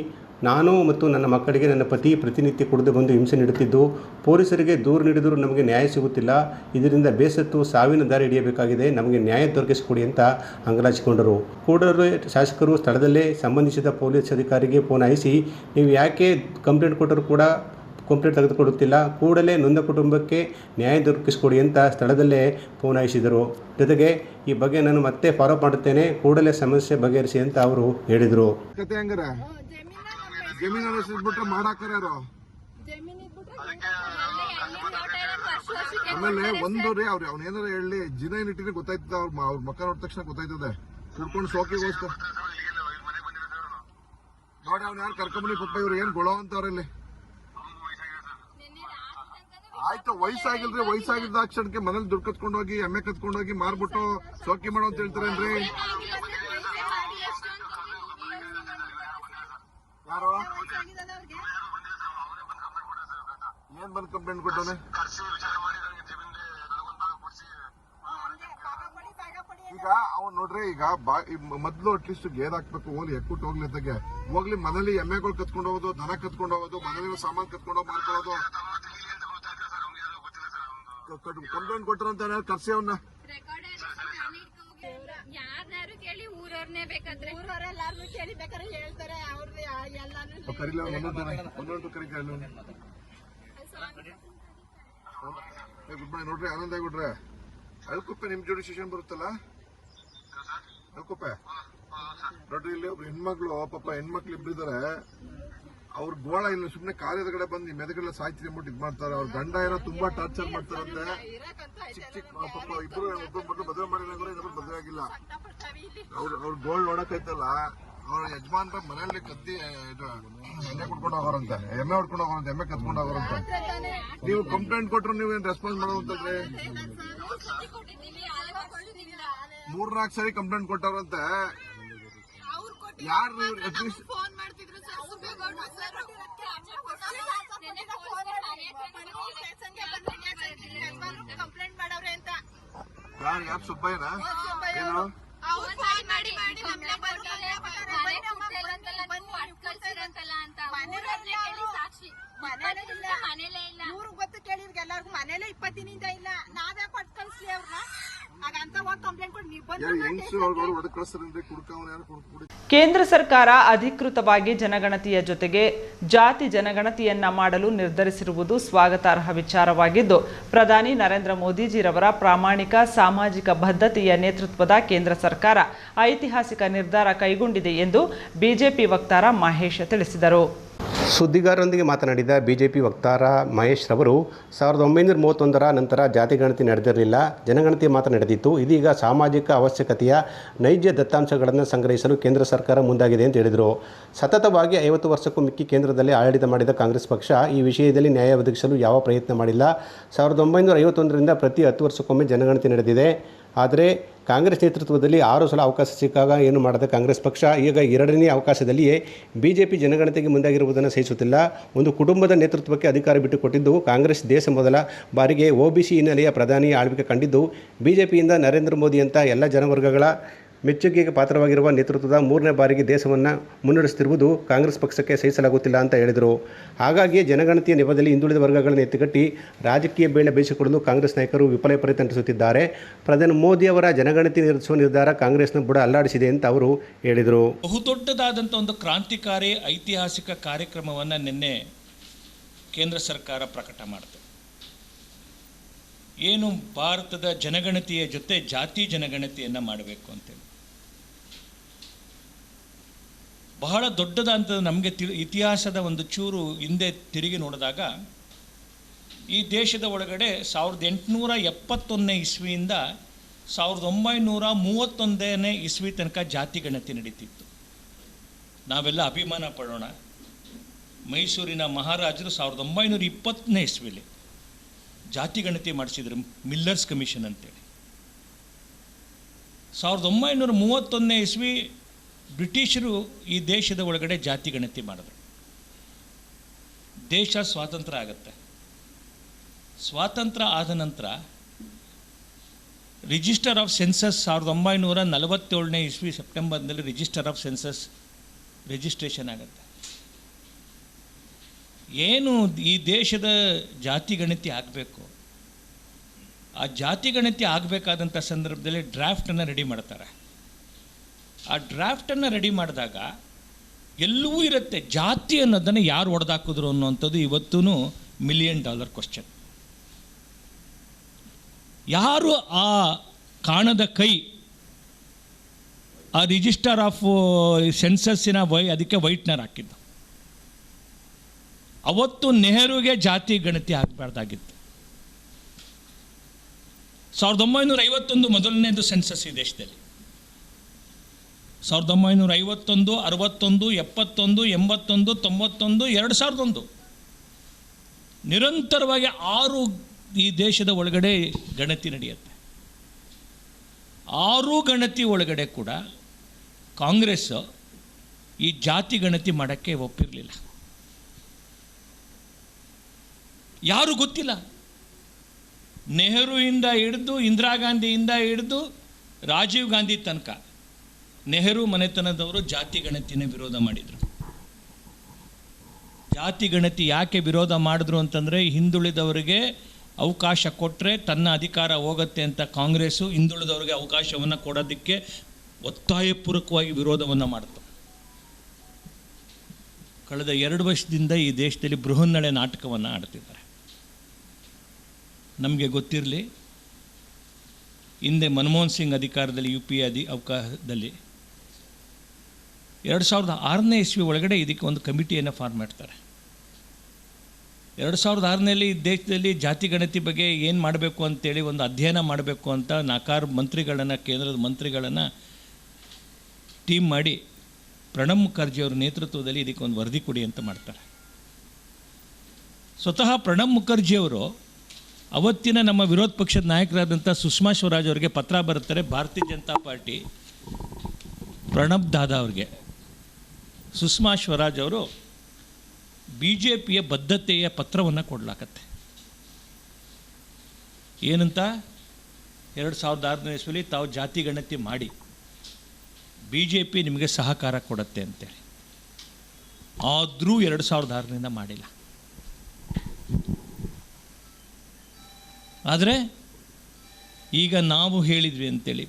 ನಾನು ಮತ್ತು ನನ್ನ ಮಕ್ಕಳಿಗೆ ನನ್ನ ಪತಿ ಪ್ರತಿನಿತ್ಯ ಕುಡಿದು ಬಂದು ಹಿಂಸೆ ನೀಡುತ್ತಿದ್ದು, ಪೊಲೀಸರಿಗೆ ದೂರು ನೀಡಿದರೂ ನಮಗೆ ನ್ಯಾಯ ಸಿಗುತ್ತಿಲ್ಲ. ಇದರಿಂದ ಬೇಸತ್ತು ಸಾವಿನ ದಾರಿ ಹಿಡಿಯಬೇಕಾಗಿದೆ. ನಮಗೆ ನ್ಯಾಯ ದೊರಕಿಸಿಕೊಡಿ ಅಂತ ಅಂಗಲಾಚಿಕೊಂಡರು. ಕೂಡಲೇ ಶಾಸಕರು ಸ್ಥಳದಲ್ಲೇ ಸಂಬಂಧಿಸಿದ ಪೊಲೀಸ್ ಅಧಿಕಾರಿಗೆ ಫೋನ್ ಹಾಯಿಸಿ ನೀವು ಯಾಕೆ ಕಂಪ್ಲೇಂಟ್ ಕೊಟ್ಟರೂ ಕೂಡ ಕಂಪ್ಲೇಂಟ್ ತೆಗೆದುಕೊಡುತ್ತಿಲ್ಲ. ಕೂಡಲೇ ನೊಂದ ಕುಟುಂಬಕ್ಕೆ ನ್ಯಾಯ ದೊರಕಿಸಿಕೊಡಿ ಅಂತ ಸ್ಥಳದಲ್ಲೇ ಫೋನ್ ಹಾಯಿಸಿದರು ಜೊತೆಗೆ ಈ ಬಗ್ಗೆ ನಾನು ಮತ್ತೆ ಫಾಲೋ ಅಪ್ ಮಾಡುತ್ತೇನೆ. ಕೂಡಲೇ ಸಮಸ್ಯೆ ಬಗೆಹರಿಸಿ ಅಂತ ಅವರು ಹೇಳಿದರು.
ಆಮೇಲೆ ಒಂದು ರೀ ಅವ್ರು ಅವ್ನ ಏನಾರ ಹೇಳಿ ಜಿನ ಏನ್ ಇಟ್ಟಿದ್ರೆ ಗೊತ್ತಾಯ್ತದ ಅವ್ರ ಅವ್ರ ಮಕ್ಕ ನೋಡಿದ ತಕ್ಷಣ ಗೊತ್ತಾಯ್ತದೆ. ಕುಡ್ಕೊಂಡು ಸೋಕಿಗೋಸ್ಕರ ನೋಡಿ ಅವ್ನ ಯಾರು ಕರ್ಕೊಂಬನಿ ಪಪ್ಪ ಇವ್ರು ಏನ್ ಗೊಳೋ ಅಂತವ್ರಲ್ಲಿ ಆಯ್ತು ವಯಸ್ಸಾಗಿಲ್ರಿ ವಯಸ್ಸಾಗಿದ್ದ ಕ್ಷಣಕ್ಕೆ ಮನೇಲಿ ದುಡ್ಡು ಕತ್ಕೊಂಡು ಹೋಗಿ ಎಮ್ಮೆ ಕತ್ಕೊಂಡು ಹೋಗಿ ಮಾರ್ಬಿಟ್ಟು ಸೋಕಿ ಮಾಡೋ ಅಂತ ಹೇಳ್ತಾರೇನ್ರಿ ಯಾರು? ಏನ್ ಬಂದ್ ಕಂಪ್ಲೇಂಟ್ ಕೊಟ್ಟವನೆ? ಈಗ ಅವ್ನ್ ನೋಡ್ರಿ, ಈಗ ಬಾ ಮೊದ್ಲು ಅಟ್ಲೀಸ್ಟ್ ಗೇರ್ ಹಾಕ್ಬೇಕು, ಹೋಗ್ಲಿ, ಎಕ್ಕುಟ್ ಹೋಗ್ಲಿ ಹೋಗ್ಲಿ, ಮನೇಲಿ ಎಮ್ಮೆಗಳು ಕತ್ಕೊಂಡು ಹೋಗೋದು, ದನ ಕತ್ಕೊಂಡು ಹೋಗೋದು, ಮನೇಲಿ ಸಾಮಾನು ಕತ್ಕೊಂಡು ಹೋಗಿ ಮಾಡ್ಕೊಳ್ಳೋದು. ಕಂಪ್ಲೇಂಟ್ ಕೊಟ್ಟರಂತ ಕರ್ಸಿ ಅವನ್ನ
ಯಾರ್ನಾರು ಕೇಳಿ ಊರವ್ರನ್ನೇ ಬೇಕಾದ್ರೆ. ಊರವ್ರೆಲ್ಲಾರು ಕೇಳಿ ಬೇಕಾದ್ರೆ ಹೇಳ್ತಾರೆ ಅವ್ರದ್ದು ಎಲ್ಲಾನು
ಕರಿಲ ಒಂದೊಂದು ಕರಿ ಕೇಳಿ ಗುಡ್ ಮಾರ್ನಿಂಗ್ ನೋಡ್ರಿ ಆನಂದ ಕೊಡ್ರೆ ಅಳ್ಕುಪ್ಪೆ ನಿಮ್ ಜೋಡಿ ಸ್ಟೇಷನ್ ಬರುತ್ತಲ್ಲ? ಅಳ್ಕುಪ್ಪೆ? ನೋಡ್ರಿ ಇಲ್ಲಿ ಒಬ್ರು ಹೆಣ್ಮಕ್ಳು ಪಾಪ ಹೆಣ್ಮಕ್ಳು ಇಬ್ರಿದಾರೆ ಅವ್ರ ಗೋಳ ಇಲ್ಲ ಸುಮ್ನೆ ಕಾರ್ಯದ ಬಂದು ನಿಮ್ ಎದುರುಗಡೆ ಸಾಯ್ತೀನಿ ಅಂದ್ಬಿಟ್ಟು ಇದ್ ಮಾಡ್ತಾರೆ. ಅವ್ರ ಗಂಡ ಏನೋ ತುಂಬಾ ಟಾರ್ಚರ್ ಮಾಡ್ತಾರಂತೆ. ಚಿಕ್ಕ ಚಿಕ್ಕ ಪಾಪ ಇಬ್ರು ಮೊದಲು ಮದುವೆ ಮಾಡಿದ್ರೆ ಇನ್ನೊಬ್ರು ಮದುವೆ ಆಗಿಲ್ಲ. ಅವ್ರ ಅವ್ರ ಗೋಳ್ ನೋಡಕೈತಲ್ಲ ಅವ್ರ ಯಜಮಾನ್ ಮನೆಯಲ್ಲಿ ಕತ್ತಿ ಎಣ್ಣೆ ಕುಡ್ಕೊಂಡು ಹೋಗೋರಂತೆ. ಎಮ್ಮೆ ಹೊಡ್ಕೊಂಡು ಹೋಗೋರಂತೆ, ಎಮ್ಮೆ ಕತ್ಕೊಂಡು ಹೋಗೋರಂತೆ. ನೀವು ಕಂಪ್ಲೇಂಟ್ ಕೊಟ್ರು ನೀವೇನ್ ರೆಸ್ಪಾನ್ಸ್ ಮೂರು ಮೂರ್ನಾಲ್ಕು ಸರಿ ಕಂಪ್ಲೇಂಟ್ ಕೊಟ್ಟವ್ರಂತೆ. ಯಾರು ನೀವು
ಫೋನ್ ಮಾಡ್ತಿದ್ರು ಸರ್ ಸುಬ್ಬೇಗೌಡ್ರು ಸರ್ ಕಂಪ್ಲೇಂಟ್ ಮಾಡವ್ರೆ ಅಂತ
ಯಾರು ಯಾರು ಸುಬ್ಬಯ್ಯನ ಏನು
ಅವ್ರು ಫೋನ್ ಮಾಡಿ ಮಾಡಿ ನಮ್ಗೆ ಬರ್ತಾರೆ ಸಾಕ್ಷಿ ಮನೇಲೇ ಇಲ್ಲ
ಮೂರು ಗೊತ್ತು ಕೇಳಿವ್ರಿಗೆ ಎಲ್ಲರಿಗೂ ಮನೇಲೆ ಇಪ್ಪತ್ತಿನಿಂದ ಇಲ್ಲ ನಾವೇ ಕೊಟ್ಟು ಕಳ್ಸ್ಲಿ ಅವ್ರನ್ನ
ಕೇಂದ್ರ ಸರ್ಕಾರ ಅಧಿಕೃತವಾಗಿ ಜನಗಣತಿಯ ಜೊತೆಗೆ ಜಾತಿ ಜನಗಣತಿಯನ್ನ ಮಾಡಲು ನಿರ್ಧರಿಸಿರುವುದು ಸ್ವಾಗತಾರ್ಹ ವಿಚಾರವಾಗಿದ್ದು ಪ್ರಧಾನಿ ನರೇಂದ್ರ ಮೋದಿಜಿರವರ ಪ್ರಾಮಾಣಿಕ ಸಾಮಾಜಿಕ ಬದ್ಧತೆಯ ನೇತೃತ್ವದ ಕೇಂದ್ರ ಸರ್ಕಾರ ಐತಿಹಾಸಿಕ ನಿರ್ಧಾರ ಕೈಗೊಂಡಿದೆ ಎಂದು ಬಿಜೆಪಿ ವಕ್ತಾರ ಮಹೇಶ್ ತಿಳಿಸಿದರು.
ಸುದ್ದಿಗಾರರೊಂದಿಗೆ ಮಾತನಾಡಿದ ಬಿಜೆಪಿ ವಕ್ತಾರ ಮಹೇಶ್ ರವರು, ಸಾವಿರದ ಒಂಬೈನೂರ ಮೂವತ್ತೊಂದರ ನಂತರ ಜಾತಿ ಗಣತಿ ನಡೆದಿರಲಿಲ್ಲ, ಜನಗಣತಿ ಮಾತ್ರ ನಡೆದಿತ್ತು. ಇದೀಗ ಸಾಮಾಜಿಕ ಅವಶ್ಯಕತೆಯ ನೈಜ ದತ್ತಾಂಶಗಳನ್ನು ಸಂಗ್ರಹಿಸಲು ಕೇಂದ್ರ ಸರ್ಕಾರ ಮುಂದಾಗಿದೆ ಅಂತ ಹೇಳಿದರು. ಸತತವಾಗಿ ಐವತ್ತು ವರ್ಷಕ್ಕೂ ಮಿಕ್ಕಿ ಕೇಂದ್ರದಲ್ಲಿ ಆಡಳಿತ ಮಾಡಿದ ಕಾಂಗ್ರೆಸ್ ಪಕ್ಷ ಈ ವಿಷಯದಲ್ಲಿ ನ್ಯಾಯ ಒದಗಿಸಲು ಯಾವ ಪ್ರಯತ್ನ ಮಾಡಿಲ್ಲ. ಸಾವಿರದ ಒಂಬೈನೂರ ಐವತ್ತೊಂದರಿಂದ ಪ್ರತಿ ಹತ್ತು ವರ್ಷಕ್ಕೊಮ್ಮೆ ಜನಗಣತಿ ನಡೆದಿದೆ. ಆದರೆ ಕಾಂಗ್ರೆಸ್ ನೇತೃತ್ವದಲ್ಲಿ ಆರು ಸಲ ಅವಕಾಶ ಸಿಕ್ಕಾಗ ಏನು ಮಾಡದ ಕಾಂಗ್ರೆಸ್ ಪಕ್ಷ? ಈಗ ಎರಡನೇ ಅವಕಾಶದಲ್ಲಿಯೇ ಬಿಜೆಪಿ ಜನಗಣತಿಗೆ ಮುಂದಾಗಿರುವುದನ್ನು ಸಹಿಸುತ್ತಿಲ್ಲ. ಒಂದು ಕುಟುಂಬದ ನೇತೃತ್ವಕ್ಕೆ ಅಧಿಕಾರ ಬಿಟ್ಟುಕೊಟ್ಟಿದ್ದು ಕಾಂಗ್ರೆಸ್ ದೇಶ ಮೊದಲ ಬಾರಿಗೆ ಒಬಿಸಿ ಹಿನ್ನೆಲೆಯ ಪ್ರಧಾನಿ ಆಳ್ವಿಕೆ ಕಂಡಿದ್ದು. ಬಿಜೆಪಿಯಿಂದ ನರೇಂದ್ರ ಮೋದಿ ಅಂತ ಎಲ್ಲ ಜನವರ್ಗಗಳ ಮೆಚ್ಚುಗೆಗೆ ಪಾತ್ರವಾಗಿರುವ ನೇತೃತ್ವದ ಮೂರನೇ ಬಾರಿಗೆ ದೇಶವನ್ನು ಮುನ್ನಡೆಸುತ್ತಿರುವುದು ಕಾಂಗ್ರೆಸ್ ಪಕ್ಷಕ್ಕೆ ಸಹಿಸಲಾಗುತ್ತಿಲ್ಲ ಅಂತ ಹೇಳಿದರು. ಹಾಗಾಗಿ ಜನಗಣತಿಯ ನೆಪದಲ್ಲಿ ಹಿಂದುಳಿದ ವರ್ಗಗಳನ್ನು ಎತ್ತಿಕಟ್ಟಿ ರಾಜಕೀಯ ಬೇಳೆ ಬೇಯಿಸಿಕೊಳ್ಳಲು ಕಾಂಗ್ರೆಸ್ ನಾಯಕರು ವಿಫಲ ಪ್ರಯತ್ನಿಸುತ್ತಿದ್ದಾರೆ. ಪ್ರಧಾನಿ ಮೋದಿ ಅವರ ಜನಗಣತಿ ನಿರ್ಧರಿಸುವ ನಿರ್ಧಾರ ಕಾಂಗ್ರೆಸ್ನ ಬುಡ ಅಲ್ಲಾಡಿಸಿದೆ ಅಂತ ಅವರು ಹೇಳಿದರು.
ಬಹುದೊಡ್ಡದಾದಂಥ ಒಂದು ಕ್ರಾಂತಿಕಾರಿ ಐತಿಹಾಸಿಕ ಕಾರ್ಯಕ್ರಮವನ್ನು ನಿನ್ನೆ ಕೇಂದ್ರ ಸರ್ಕಾರ ಪ್ರಕಟ ಮಾಡಿತು ಏನು ಭಾರತದ ಜನಗಣತಿಯ ಜೊತೆ ಜಾತಿ ಜನಗಣತಿಯನ್ನು ಮಾಡಬೇಕು ಅಂತೇಳಿ. ಬಹಳ ದೊಡ್ಡದಾದಂಥ ನಮಗೆ ತಿಳಿ ಇತಿಹಾಸದ ಒಂದು ಚೂರು ಹಿಂದೆ ತಿರುಗಿ ನೋಡಿದಾಗ, ಈ ದೇಶದ ಒಳಗಡೆ ಸಾವಿರದ ಎಂಟುನೂರ ಎಪ್ಪತ್ತೊಂದನೇ ಇಸ್ವಿಯಿಂದ ಸಾವಿರದ ಒಂಬೈನೂರ ಮೂವತ್ತೊಂದನೇ ಇಸ್ವಿ ತನಕ ಜಾತಿ ಗಣತಿ ನಡೀತಿತ್ತು. ನಾವೆಲ್ಲ ಅಭಿಮಾನ ಪಡೋಣ. ಮೈಸೂರಿನ ಮಹಾರಾಜರು ಸಾವಿರದ ಒಂಬೈನೂರ ಇಪ್ಪತ್ತನೇ ಇಸ್ವಿಲಿ ಜಾತಿ ಗಣತಿ ಮಾಡಿಸಿದ್ರು ಮಿಲ್ಲರ್ಸ್ ಕಮಿಷನ್ ಅಂತೇಳಿ. ಸಾವಿರದ ಒಂಬೈನೂರ ಮೂವತ್ತೊಂದನೇ ಇಸ್ವಿ ಬ್ರಿಟಿಷರು ಈ ದೇಶದ ಒಳಗಡೆ ಜಾತಿ ಗಣತಿ ಮಾಡಿದ್ರು. ದೇಶ ಸ್ವಾತಂತ್ರ್ಯ ಆಗುತ್ತೆ. ಸ್ವಾತಂತ್ರ್ಯ ಆದ ನಂತರ ರಿಜಿಸ್ಟರ್ ಆಫ್ ಸೆನ್ಸಸ್ ಸಾವಿರದ ಒಂಬೈನೂರ ನಲವತ್ತೇಳನೇ ಇಸ್ವಿ ಸೆಪ್ಟೆಂಬರ್ನಲ್ಲಿ ರಿಜಿಸ್ಟರ್ ಆಫ್ ಸೆನ್ಸಸ್ ರಿಜಿಸ್ಟ್ರೇಷನ್ ಆಗುತ್ತೆ. ಏನು ಈ ದೇಶದ ಜಾತಿ ಗಣತಿ ಆಗಬೇಕು? ಆ ಜಾತಿ ಗಣತಿ ಆಗಬೇಕಾದಂಥ ಸಂದರ್ಭದಲ್ಲಿ ಡ್ರಾಫ್ಟನ್ನು ರೆಡಿ ಮಾಡ್ತಾರೆ. ಆ ಡ್ರಾಫ್ಟನ್ನು ರೆಡಿ ಮಾಡಿದಾಗ ಎಲ್ಲವೂ ಇರುತ್ತೆ. ಜಾತಿ ಅನ್ನೋದನ್ನು ಯಾರು ಒಡೆದಾಕಿದ್ರು ಅನ್ನೋವಂಥದ್ದು ಇವತ್ತೂ ಮಿಲಿಯನ್ ಡಾಲರ್ ಕ್ವಶನ್ ಯಾರು ಆ ಕಾಣದ ಕೈ, ಆ ರಿಜಿಸ್ಟರ್ ಆಫ್ ಸೆನ್ಸಸ್ಸಿನ ವೈ, ಅದಕ್ಕೆ ವೈಟ್ನರ್ ಹಾಕಿದ್ದು. ಅವತ್ತು ನೆಹರುಗೆ ಜಾತಿ ಗಣತಿ ಆಗಬಾರ್ದಾಗಿತ್ತು. ಸಾವಿರದ ಒಂಬೈನೂರ ಐವತ್ತೊಂದು ಮೊದಲನೇದು ಸೆನ್ಸಸ್ ಈ ದೇಶದಲ್ಲಿ. ಸಾವಿರದ ಒಂಬೈನೂರ ಐವತ್ತೊಂದು ಅರವತ್ತೊಂದು, ಎಪ್ಪತ್ತೊಂದು, ಎಂಬತ್ತೊಂದು, ತೊಂಬತ್ತೊಂದು, ಎರಡು ಸಾವಿರದ ಒಂದು. ನಿರಂತರವಾಗಿ ಆರು ಈ ದೇಶದ ಒಳಗಡೆ ಗಣತಿ ನಡೆಯುತ್ತೆ. ಆರು ಗಣತಿ ಒಳಗಡೆ ಕೂಡ ಕಾಂಗ್ರೆಸ್ ಈ ಜಾತಿ ಗಣತಿ ಮಾಡೋಕ್ಕೆ ಒಪ್ಪಿರಲಿಲ್ಲ. ಯಾರು ಗೊತ್ತಿಲ್ಲ. ನೆಹರುವಿಂದ ಹಿಡಿದು, ಇಂದಿರಾ ಗಾಂಧಿಯಿಂದ ಹಿಡಿದು, ರಾಜೀವ್ ಗಾಂಧಿ ತನಕ. ನೆಹರು ಮನೆತನದವರು ಜಾತಿ ಗಣತಿನ ವಿರೋಧ ಮಾಡಿದರು. ಜಾತಿ ಗಣತಿ ಯಾಕೆ ವಿರೋಧ ಮಾಡಿದ್ರು ಅಂತಂದರೆ ಹಿಂದುಳಿದವರಿಗೆ ಅವಕಾಶ ಕೊಟ್ಟರೆ ತನ್ನ ಅಧಿಕಾರ ಹೋಗುತ್ತೆ ಅಂತ ಕಾಂಗ್ರೆಸ್ಸು ಹಿಂದುಳಿದವರಿಗೆ ಅವಕಾಶವನ್ನು ಕೊಡೋದಕ್ಕೆ ಒತ್ತಾಯಪೂರ್ವಕವಾಗಿ ವಿರೋಧವನ್ನು ಮಾಡ್ತು. ಕಳೆದ ಎರಡು ವರ್ಷದಿಂದ ಈ ದೇಶದಲ್ಲಿ ಬೃಹನ್ನಳೆ ನಾಟಕವನ್ನು ಆಡ್ತಿದ್ದಾರೆ. ನಮಗೆ ಗೊತ್ತಿರಲಿ, ಹಿಂದೆ ಮನಮೋಹನ್ ಸಿಂಗ್ ಅಧಿಕಾರದಲ್ಲಿ ಯು ಪಿ ಅಧಿ ಅವಕಾಶದಲ್ಲಿ ಎರಡು ಸಾವಿರದ ಆರನೇ ಇಸ್ವಿ ಒಳಗಡೆ ಇದಕ್ಕೆ ಒಂದು ಕಮಿಟಿಯನ್ನು ಫಾರ್ಮ್ ಮಾಡ್ತಾರೆ. ಎರಡು ಸಾವಿರದ ಆರನೇಲಿ ದೇಶದಲ್ಲಿ ಜಾತಿ ಗಣತಿ ಬಗ್ಗೆ ಏನು ಮಾಡಬೇಕು ಅಂತೇಳಿ ಒಂದು ಅಧ್ಯಯನ ಮಾಡಬೇಕು ಅಂತ ನಾಲ್ಕಾರು ಮಂತ್ರಿಗಳನ್ನು, ಕೇಂದ್ರದ ಮಂತ್ರಿಗಳನ್ನು ಟೀಮ್ ಮಾಡಿ ಪ್ರಣಬ್ ಮುಖರ್ಜಿ ಅವರ ನೇತೃತ್ವದಲ್ಲಿ ಇದಕ್ಕೆ ಒಂದು ವರದಿ ಕೊಡಿ ಅಂತ ಮಾಡ್ತಾರೆ. ಸ್ವತಃ ಪ್ರಣಬ್ ಮುಖರ್ಜಿಯವರು ಅವತ್ತಿನ ನಮ್ಮ ವಿರೋಧ ಪಕ್ಷದ ನಾಯಕರಾದಂಥ ಸುಷ್ಮಾ ಸ್ವರಾಜ್ ಅವರಿಗೆ ಪತ್ರ ಬರುತ್ತಾರೆ. ಭಾರತೀಯ ಜನತಾ ಪಾರ್ಟಿ ಪ್ರಣಬ್ ದಾದಾ ಅವ್ರಿಗೆ. ಸುಷ್ಮಾ ಸ್ವರಾಜ್ ಅವರು ಬಿ ಜೆ ಪಿಯ ಬದ್ಧತೆಯ ಪತ್ರವನ್ನು ಕೊಡ್ಲಾಕತ್ತೆ. ಏನಂತ? ಎರಡು ಸಾವಿರದ ಆರನೇ ಇಸ್ವಿಲಿ ತಾವು ಜಾತಿ ಗಣತಿ ಮಾಡಿ ಬಿ ಜೆ ಪಿ ನಿಮಗೆ ಸಹಕಾರ ಕೊಡುತ್ತೆ ಅಂತೇಳಿ. ಆದರೂ ಎರಡು ಸಾವಿರದ ಆರರಿಂದ ಮಾಡಿಲ್ಲ. ಆದರೆ ಈಗ ನಾವು ಹೇಳಿದ್ವಿ ಅಂತೇಳಿ,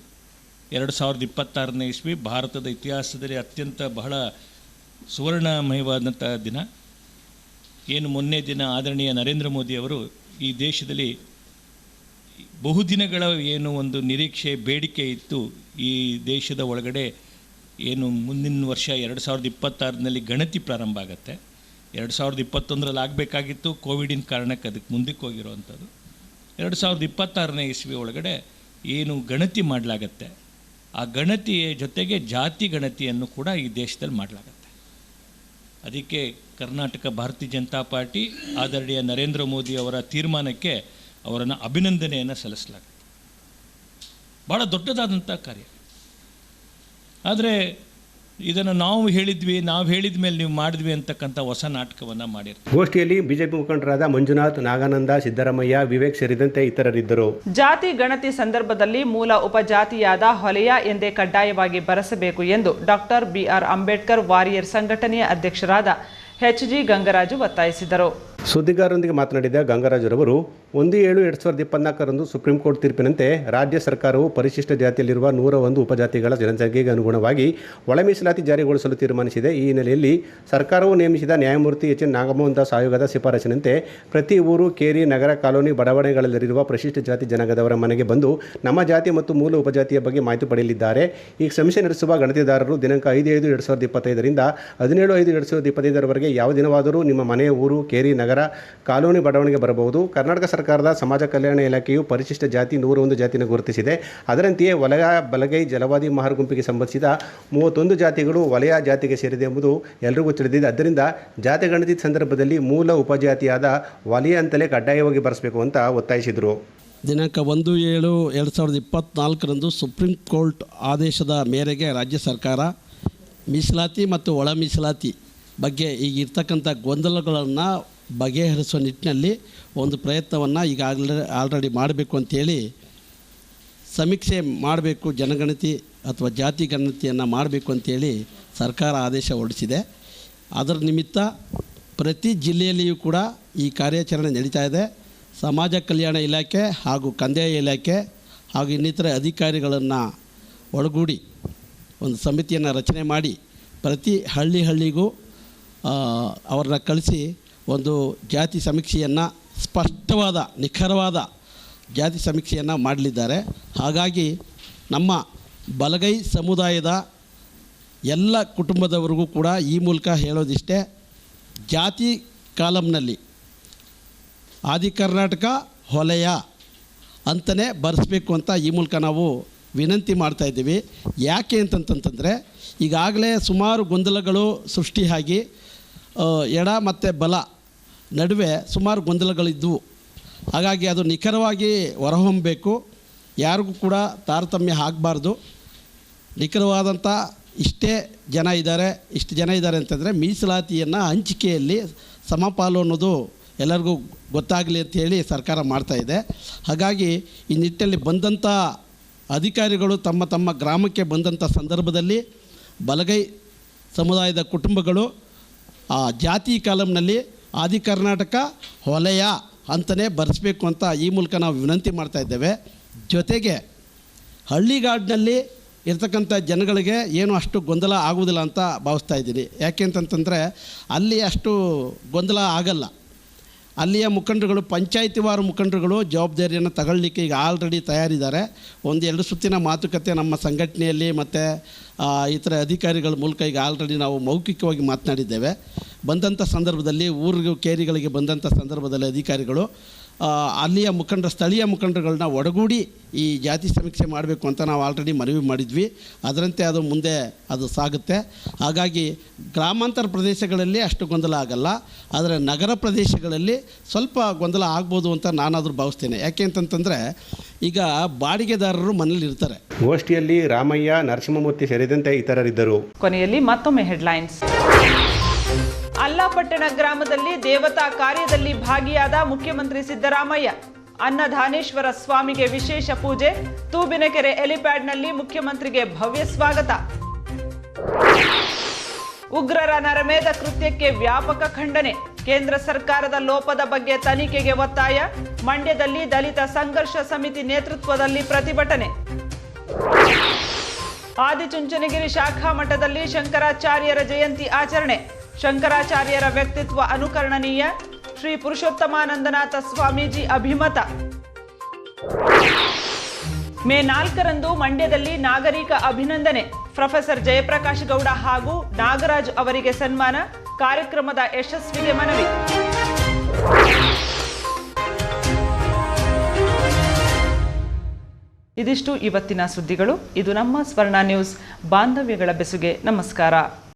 ಎರಡು ಸಾವಿರದ ಇಪ್ಪತ್ತಾರನೇ ಇಸ್ವಿ ಭಾರತದ ಇತಿಹಾಸದಲ್ಲಿ ಅತ್ಯಂತ ಬಹಳ ಸುವರ್ಣಮಯವಾದಂಥ ದಿನ. ಏನು ಮೊನ್ನೆ ದಿನ ಆದರಣೀಯ ನರೇಂದ್ರ ಮೋದಿ ಅವರು ಈ ದೇಶದಲ್ಲಿ ಬಹುದಿನಗಳ ಏನು ಒಂದು ನಿರೀಕ್ಷೆ, ಬೇಡಿಕೆ ಇತ್ತು ಈ ದೇಶದ ಒಳಗಡೆ ಏನು ಮುಂದಿನ ವರ್ಷ ಎರಡು ಸಾವಿರದ ಇಪ್ಪತ್ತಾರನಲ್ಲಿ ಗಣತಿ ಪ್ರಾರಂಭ ಆಗುತ್ತೆ. ಎರಡು ಸಾವಿರದ ಇಪ್ಪತ್ತೊಂದರಲ್ಲಿ ಆಗಬೇಕಾಗಿತ್ತು, ಕೋವಿಡಿನ ಕಾರಣಕ್ಕೆ ಅದಕ್ಕೆ ಮುಂದಕ್ಕೆ ಹೋಗಿರೋವಂಥದ್ದು. ಎರಡು ಸಾವಿರದ ಇಪ್ಪತ್ತಾರನೇ ಇಸ್ವಿ ಒಳಗಡೆ ಏನು ಗಣತಿ ಮಾಡಲಾಗತ್ತೆ. ಆ ಗಣತಿಯ ಜೊತೆಗೆ ಜಾತಿ ಗಣತಿಯನ್ನು ಕೂಡ ಈ ದೇಶದಲ್ಲಿ ಮಾಡಲಾಗತ್ತೆ. ಅದಕ್ಕೆ ಕರ್ನಾಟಕ ಭಾರತೀಯ ಜನತಾ ಪಾರ್ಟಿ ಆದರಣೀಯ ನರೇಂದ್ರ ಮೋದಿ ಅವರ ತೀರ್ಮಾನಕ್ಕೆ ಅವರನ್ನು ಅಭಿನಂದನೆಯನ್ನು ಸಲ್ಲಿಸಲಾಗುತ್ತೆ ಭಾಳ ದೊಡ್ಡದಾದಂಥ ಕಾರ್ಯ. ಆದರೆ ಇದನ್ನು ನಾವು ಹೇಳಿದ್ವಿ ನಾವು ಹೇಳಿದ ಮೇಲೆ ನೀವು ಮಾಡಿದ್ವಿ ಅಂತಕ್ಕಂಥ ಹೊಸ ನಾಟಕವನ್ನು ಮಾಡಿರ್ತೀವಿ.
ಗೋಷ್ಠಿಯಲ್ಲಿ ಬಿಜೆಪಿ ಮುಖಂಡರಾದ ಮಂಜುನಾಥ್ ನಾಗಾನಂದ ಸಿದ್ದರಾಮಯ್ಯ ವಿವೇಕ್ ಸೇರಿದಂತೆ ಇತರರಿದ್ದರು.
ಜಾತಿ ಗಣತಿ ಸಂದರ್ಭದಲ್ಲಿ ಮೂಲ ಉಪಜಾತಿಯಾದ ಹೊಲೆಯ ಎಂದೇ ಕಡ್ಡಾಯವಾಗಿ ಬರೆಸಬೇಕು ಎಂದು ಡಾಕ್ಟರ್ ಬಿಆರ್ ಅಂಬೇಡ್ಕರ್ ವಾರಿಯರ್ ಸಂಘಟನೆಯ ಅಧ್ಯಕ್ಷರಾದ ಎಚ್ ಜಿ ಗಂಗರಾಜು ಒತ್ತಾಯಿಸಿದರು.
ಸುದ್ದಿಗಾರರೊಂದಿಗೆ ಮಾತನಾಡಿದ ಗಂಗರಾಜರವರು ಒಂದು ಏಳು ಎರಡು ಸಾವಿರದ ಇಪ್ಪತ್ನಾಲ್ಕರಂದು ಸುಪ್ರೀಂ ಕೋರ್ಟ್ ತೀರ್ಪಿನಂತೆ ರಾಜ್ಯ ಸರ್ಕಾರವು ಪರಿಶಿಷ್ಟ ಜಾತಿಯಲ್ಲಿರುವ ನೂರ ಒಂದು ಉಪಜಾತಿಗಳ ಜನಸಂಖ್ಯೆಗೆ ಅನುಗುಣವಾಗಿ ಒಳ ಮೀಸಲಾತಿ ಜಾರಿಗೊಳಿಸಲು ತೀರ್ಮಾನಿಸಿದೆ. ಈ ಹಿನ್ನೆಲೆಯಲ್ಲಿ ಸರ್ಕಾರವು ನೇಮಿಸಿದ ನ್ಯಾಯಮೂರ್ತಿ ಎಚ್ ಎನ್ ನಾಗಮೋಹನ್ ದಾಸ್ ಆಯೋಗದ ಶಿಫಾರಸಿನಂತೆ ಪ್ರತಿ ಊರು, ಕೇರಿ, ನಗರ, ಕಾಲೋನಿ, ಬಡಾವಣೆಗಳಲ್ಲಿರುವ ಪರಿಶಿಷ್ಟ ಜಾತಿ ಜನಾಂಗದವರ ಮನೆಗೆ ಬಂದು ನಮ್ಮ ಜಾತಿ ಮತ್ತು ಮೂಲ ಉಪಜಾತಿಯ ಬಗ್ಗೆ ಮಾಹಿತಿ ಪಡೆಯಲಿದ್ದಾರೆ. ಈ ಸಮೀಕ್ಷೆ ನಡೆಸುವ ಗಣತಿದಾರರು ದಿನಾಂಕ ಐದು ಐದು ಎರಡು ಸಾವಿರದ ಇಪ್ಪತ್ತೈದರಿಂದ ಹದಿನೇಳು ಐದು ಎರಡು ಸಾವಿರದ ಇಪ್ಪತ್ತೈದರವರೆಗೆ ಯಾವ ದಿನವಾದರೂ ನಿಮ್ಮ ಮನೆಯ ಊರು, ಕೇರಿ, ನಗರ, ಕಾಲೋನಿ ಬಡಾವಣೆಗೆ ಬರಬಹುದು. ಕರ್ನಾಟಕ ಸರ್ಕಾರದ ಸಮಾಜ ಕಲ್ಯಾಣ ಇಲಾಖೆಯು ಪರಿಶಿಷ್ಟ ಜಾತಿ ನೂರ ಒಂದು ಜಾತಿಯನ್ನು ಗುರುತಿಸಿದೆ. ಅದರಂತೆಯೇ ವಲಯ ಬಲಗೈ ಜಲವಾದಿ ಮಹರ್ ಗುಂಪಿಗೆ ಸಂಬಂಧಿಸಿದ ಮೂವತ್ತೊಂದು ಜಾತಿಗಳು ವಲಯ ಜಾತಿಗೆ ಸೇರಿದೆ ಎಂಬುದು ಎಲ್ಲರಿಗೂ ತಿಳಿದಿದೆ. ಅದರಿಂದ ಜಾತಿ ಗಣತಿ ಸಂದರ್ಭದಲ್ಲಿ ಮೂಲ ಉಪಜಾತಿಯಾದ ವಲಯ ಅಂತಲೇ ಕಡ್ಡಾಯವಾಗಿ ಬರೆಸಬೇಕು ಅಂತ ಒತ್ತಾಯಿಸಿದರು.
ದಿನಾಂಕ ಒಂದು ಏಳು ಎರಡು ಸಾವಿರದ ಇಪ್ಪತ್ತ್ನಾಲ್ಕರಂದು ಸುಪ್ರೀಂ ಕೋರ್ಟ್ ಆದೇಶದ ಮೇರೆಗೆ ರಾಜ್ಯ ಸರ್ಕಾರ ಮೀಸಲಾತಿ ಮತ್ತು ಒಳ ಮೀಸಲಾತಿ ಬಗ್ಗೆ ಈಗಿರ್ತಕ್ಕಂಥ ಗೊಂದಲಗಳನ್ನು ಬಗೆಹರಿಸುವ ನಿಟ್ಟಿನಲ್ಲಿ ಒಂದು ಪ್ರಯತ್ನವನ್ನು ಈಗಾಗಲೇ ಆಲ್ರೆಡಿ ಮಾಡಬೇಕು ಅಂತೇಳಿ ಸಮೀಕ್ಷೆ ಮಾಡಬೇಕು ಜನಗಣತಿ ಅಥವಾ ಜಾತಿ ಗಣತಿಯನ್ನು ಮಾಡಬೇಕು ಅಂತೇಳಿ ಸರ್ಕಾರ ಆದೇಶ ಹೊರಡಿಸಿದೆ. ಅದರ ನಿಮಿತ್ತ ಪ್ರತಿ ಜಿಲ್ಲೆಯಲ್ಲಿಯೂ ಕೂಡ ಈ ಕಾರ್ಯಾಚರಣೆ ನಡೀತಾ ಇದೆ. ಸಮಾಜ ಕಲ್ಯಾಣ ಇಲಾಖೆ ಹಾಗೂ ಕಂದಾಯ ಇಲಾಖೆ ಹಾಗೂ ಇನ್ನಿತರ ಅಧಿಕಾರಿಗಳನ್ನು ಒಳಗೂಡಿ ಒಂದು ಸಮಿತಿಯನ್ನು ರಚನೆ ಮಾಡಿ ಪ್ರತಿ ಹಳ್ಳಿ ಹಳ್ಳಿಗೂ ಅವ್ರನ್ನ ಕಳಿಸಿ ಒಂದು ಜಾತಿ ಸಮೀಕ್ಷೆಯನ್ನು ಸ್ಪಷ್ಟವಾದ, ನಿಖರವಾದ ಜಾತಿ ಸಮೀಕ್ಷೆಯನ್ನು ಮಾಡಲಿದ್ದಾರೆ. ಹಾಗಾಗಿ ನಮ್ಮ ಬಲಗೈ ಸಮುದಾಯದ ಎಲ್ಲ ಕುಟುಂಬದವರಿಗೂ ಕೂಡ ಈ ಮೂಲಕ ಹೇಳೋದಿಷ್ಟೇ, ಜಾತಿ ಕಾಲಮ್ನಲ್ಲಿ ಆದಿ ಕರ್ನಾಟಕ ಹೊಲೆಯ ಅಂತಲೇ ಬರೆಸ್ಬೇಕು ಅಂತ ಈ ಮೂಲಕ ನಾವು ವಿನಂತಿ ಮಾಡ್ತಾಯಿದ್ದೀವಿ ಯಾಕೆ ಅಂತಂತಂತಂದರೆ, ಈಗಾಗಲೇ ಸುಮಾರು ಗೊಂದಲಗಳು ಸೃಷ್ಟಿಯಾಗಿ ಎಡ ಮತ್ತು ಬಲ ನಡುವೆ ಸುಮಾರು ಗೊಂದಲಗಳಿದ್ದವು ಹಾಗಾಗಿ ಅದು ನಿಖರವಾಗಿ ಹೊರಹೊಮ್ಮಬೇಕು ಯಾರಿಗೂ ಕೂಡ ತಾರತಮ್ಯ ಆಗಬಾರ್ದು. ನಿಖರವಾದಂಥ ಇಷ್ಟೇ ಜನ ಇದ್ದಾರೆ. ಇಷ್ಟು ಜನ ಇದ್ದಾರೆ ಅಂತಂದರೆ ಮೀಸಲಾತಿಯನ್ನು ಹಂಚಿಕೆಯಲ್ಲಿ ಸಮಪಾಲು ಅನ್ನೋದು ಎಲ್ಲರಿಗೂ ಗೊತ್ತಾಗಲಿ ಅಂತೇಳಿ ಸರ್ಕಾರ ಮಾಡ್ತಾ ಇದೆ. ಹಾಗಾಗಿ ಈ ನಿಟ್ಟಿನಲ್ಲಿ ಬಂದಂಥ ಅಧಿಕಾರಿಗಳು ತಮ್ಮ ತಮ್ಮ ಗ್ರಾಮಕ್ಕೆ ಬಂದಂಥ ಸಂದರ್ಭದಲ್ಲಿ ಬಲಗೈ ಸಮುದಾಯದ ಕುಟುಂಬಗಳು ಆ ಜಾತಿ ಕಾಲಮ್ನಲ್ಲಿ ಆದಿ ಕರ್ನಾಟಕ ಹೊಲೆಯ ಅಂತಲೇ ಬರೆಸ್ಬೇಕು ಅಂತ ಈ ಮೂಲಕ ನಾವು ವಿನಂತಿ ಮಾಡ್ತಾ ಇದ್ದೇವೆ. ಜೊತೆಗೆ ಹಳ್ಳಿಗಾಡಿನಲ್ಲಿ ಇರ್ತಕ್ಕಂಥ ಜನಗಳಿಗೆ ಏನು ಅಷ್ಟು ಗೊಂದಲ ಆಗುವುದಿಲ್ಲ ಅಂತ ಭಾವಿಸ್ತಾ ಇದ್ದೀನಿ. ಯಾಕೆ ಅಂತಂತಂದರೆ ಅಲ್ಲಿ ಅಷ್ಟು ಗೊಂದಲ ಆಗಲ್ಲ. ಅಲ್ಲಿಯ ಮುಖಂಡರುಗಳು, ಪಂಚಾಯತಿವಾರು ಮುಖಂಡರುಗಳು ಜವಾಬ್ದಾರಿಯನ್ನು ತಗೊಳ್ಳಿಕ್ಕೆ ಈಗ ಆಲ್ರೆಡಿ ತಯಾರಿದ್ದಾರೆ. ಒಂದು ಎರಡು ಸುತ್ತಿನ ಮಾತುಕತೆ ನಮ್ಮ ಸಂಘಟನೆಯಲ್ಲಿ ಮತ್ತು ಇತರ ಅಧಿಕಾರಿಗಳ ಮೂಲಕ ಈಗ ಆಲ್ರೆಡಿ ನಾವು ಮೌಖಿಕವಾಗಿ ಮಾತನಾಡಿದ್ದೇವೆ. ಬಂದಂಥ ಸಂದರ್ಭದಲ್ಲಿ ಊರಿಗೂ ಕೇರಿಗಳಿಗೆ ಬಂದಂಥ ಸಂದರ್ಭದಲ್ಲಿ ಅಧಿಕಾರಿಗಳು ಅಲ್ಲಿಯ ಮುಖಂಡ ಸ್ಥಳೀಯ ಮುಖಂಡರುಗಳನ್ನ ಒಡಗೂಡಿ ಈ ಜಾತಿ ಸಮೀಕ್ಷೆ ಮಾಡಬೇಕು ಅಂತ ನಾವು ಆಲ್ರೆಡಿ ಮನವಿ ಮಾಡಿದ್ವಿ. ಅದರಂತೆ ಅದು ಮುಂದೆ ಅದು ಸಾಗುತ್ತೆ. ಹಾಗಾಗಿ ಗ್ರಾಮಾಂತರ ಪ್ರದೇಶಗಳಲ್ಲಿ ಅಷ್ಟು ಗೊಂದಲ ಆಗಲ್ಲ. ಆದರೆ ನಗರ ಪ್ರದೇಶಗಳಲ್ಲಿ ಸ್ವಲ್ಪ ಗೊಂದಲ ಆಗ್ಬೋದು ಅಂತ ನಾನಾದರೂ ಭಾವಿಸ್ತೇನೆ. ಯಾಕೆ ಅಂತಂತಂದರೆ ಈಗ ಬಾಡಿಗೆದಾರರು ಮನೇಲಿ ಇರ್ತಾರೆ.
ಗೋಷ್ಠಿಯಲ್ಲಿ ರಾಮಯ್ಯ ನರಸಿಂಹಮೂರ್ತಿ ಸೇರಿದಂತೆ ಇತರರಿದ್ದರು.
ಕೊನೆಯಲ್ಲಿ ಮತ್ತೊಮ್ಮೆ ಹೆಡ್ಲೈನ್ಸ್ ಅಲ್ಲಾಪಟ್ಟಣ ಗ್ರಾಮದಲ್ಲಿ ದೇವತಾ ಕಾರ್ಯದಲ್ಲಿ ಭಾಗಿಯಾದ ಮುಖ್ಯಮಂತ್ರಿ ಸಿದ್ದರಾಮಯ್ಯ. ಅನ್ನಧಾನೇಶ್ವರ ಸ್ವಾಮಿಗೆ ವಿಶೇಷ ಪೂಜೆ, ತೂಬಿನಕೆರೆ ಎಲಿಪ್ಯಾಡ್ನಲ್ಲಿ ಮುಖ್ಯಮಂತ್ರಿಗೆ ಭವ್ಯ ಸ್ವಾಗತ. ಉಗ್ರರ ನರಮೇಧ ಕೃತ್ಯಕ್ಕೆ ವ್ಯಾಪಕ ಖಂಡನೆ. ಕೇಂದ್ರ ಸರ್ಕಾರದ ಲೋಪದ ಬಗ್ಗೆ ತನಿಖೆಗೆ ಒತ್ತಾಯ. ಮಂಡ್ಯದಲ್ಲಿ ದಲಿತ ಸಂಘರ್ಷ ಸಮಿತಿ ನೇತೃತ್ವದಲ್ಲಿ ಪ್ರತಿಭಟನೆ. ಆದಿಚುಂಚನಗಿರಿ ಶಾಖಾ ಮಠದಲ್ಲಿ ಶಂಕರಾಚಾರ್ಯರ ಜಯಂತಿ ಆಚರಣೆ. ಶಂಕರಾಚಾರ್ಯರ ವ್ಯಕ್ತಿತ್ವ ಅನುಕರಣೀಯ ಶ್ರೀ ಪುರುಷೋತ್ತಮಾನಂದನಾಥ ಸ್ವಾಮೀಜಿ ಅಭಿಮತ. ಮೇ ನಾಲ್ಕರಂದು ಮಂಡ್ಯದಲ್ಲಿ ನಾಗರಿಕ ಅಭಿನಂದನೆ. ಪ್ರೊಫೆಸರ್ ಜಯಪ್ರಕಾಶ್ ಗೌಡ ಹಾಗೂ ನಾಗರಾಜ್ ಅವರಿಗೆ ಸನ್ಮಾನ, ಕಾರ್ಯಕ್ರಮದ ಯಶಸ್ವಿಗೆ ಮನವಿ. ಇದಿಷ್ಟು ಇವತ್ತಿನ ಸುದ್ದಿಗಳು. ಇದು ನಮ್ಮ ಸ್ವರ್ಣ ನ್ಯೂಸ್. ಬಾಂಧವ್ಯಗಳ ಬೆಸುಗೆ ನಮಸ್ಕಾರ.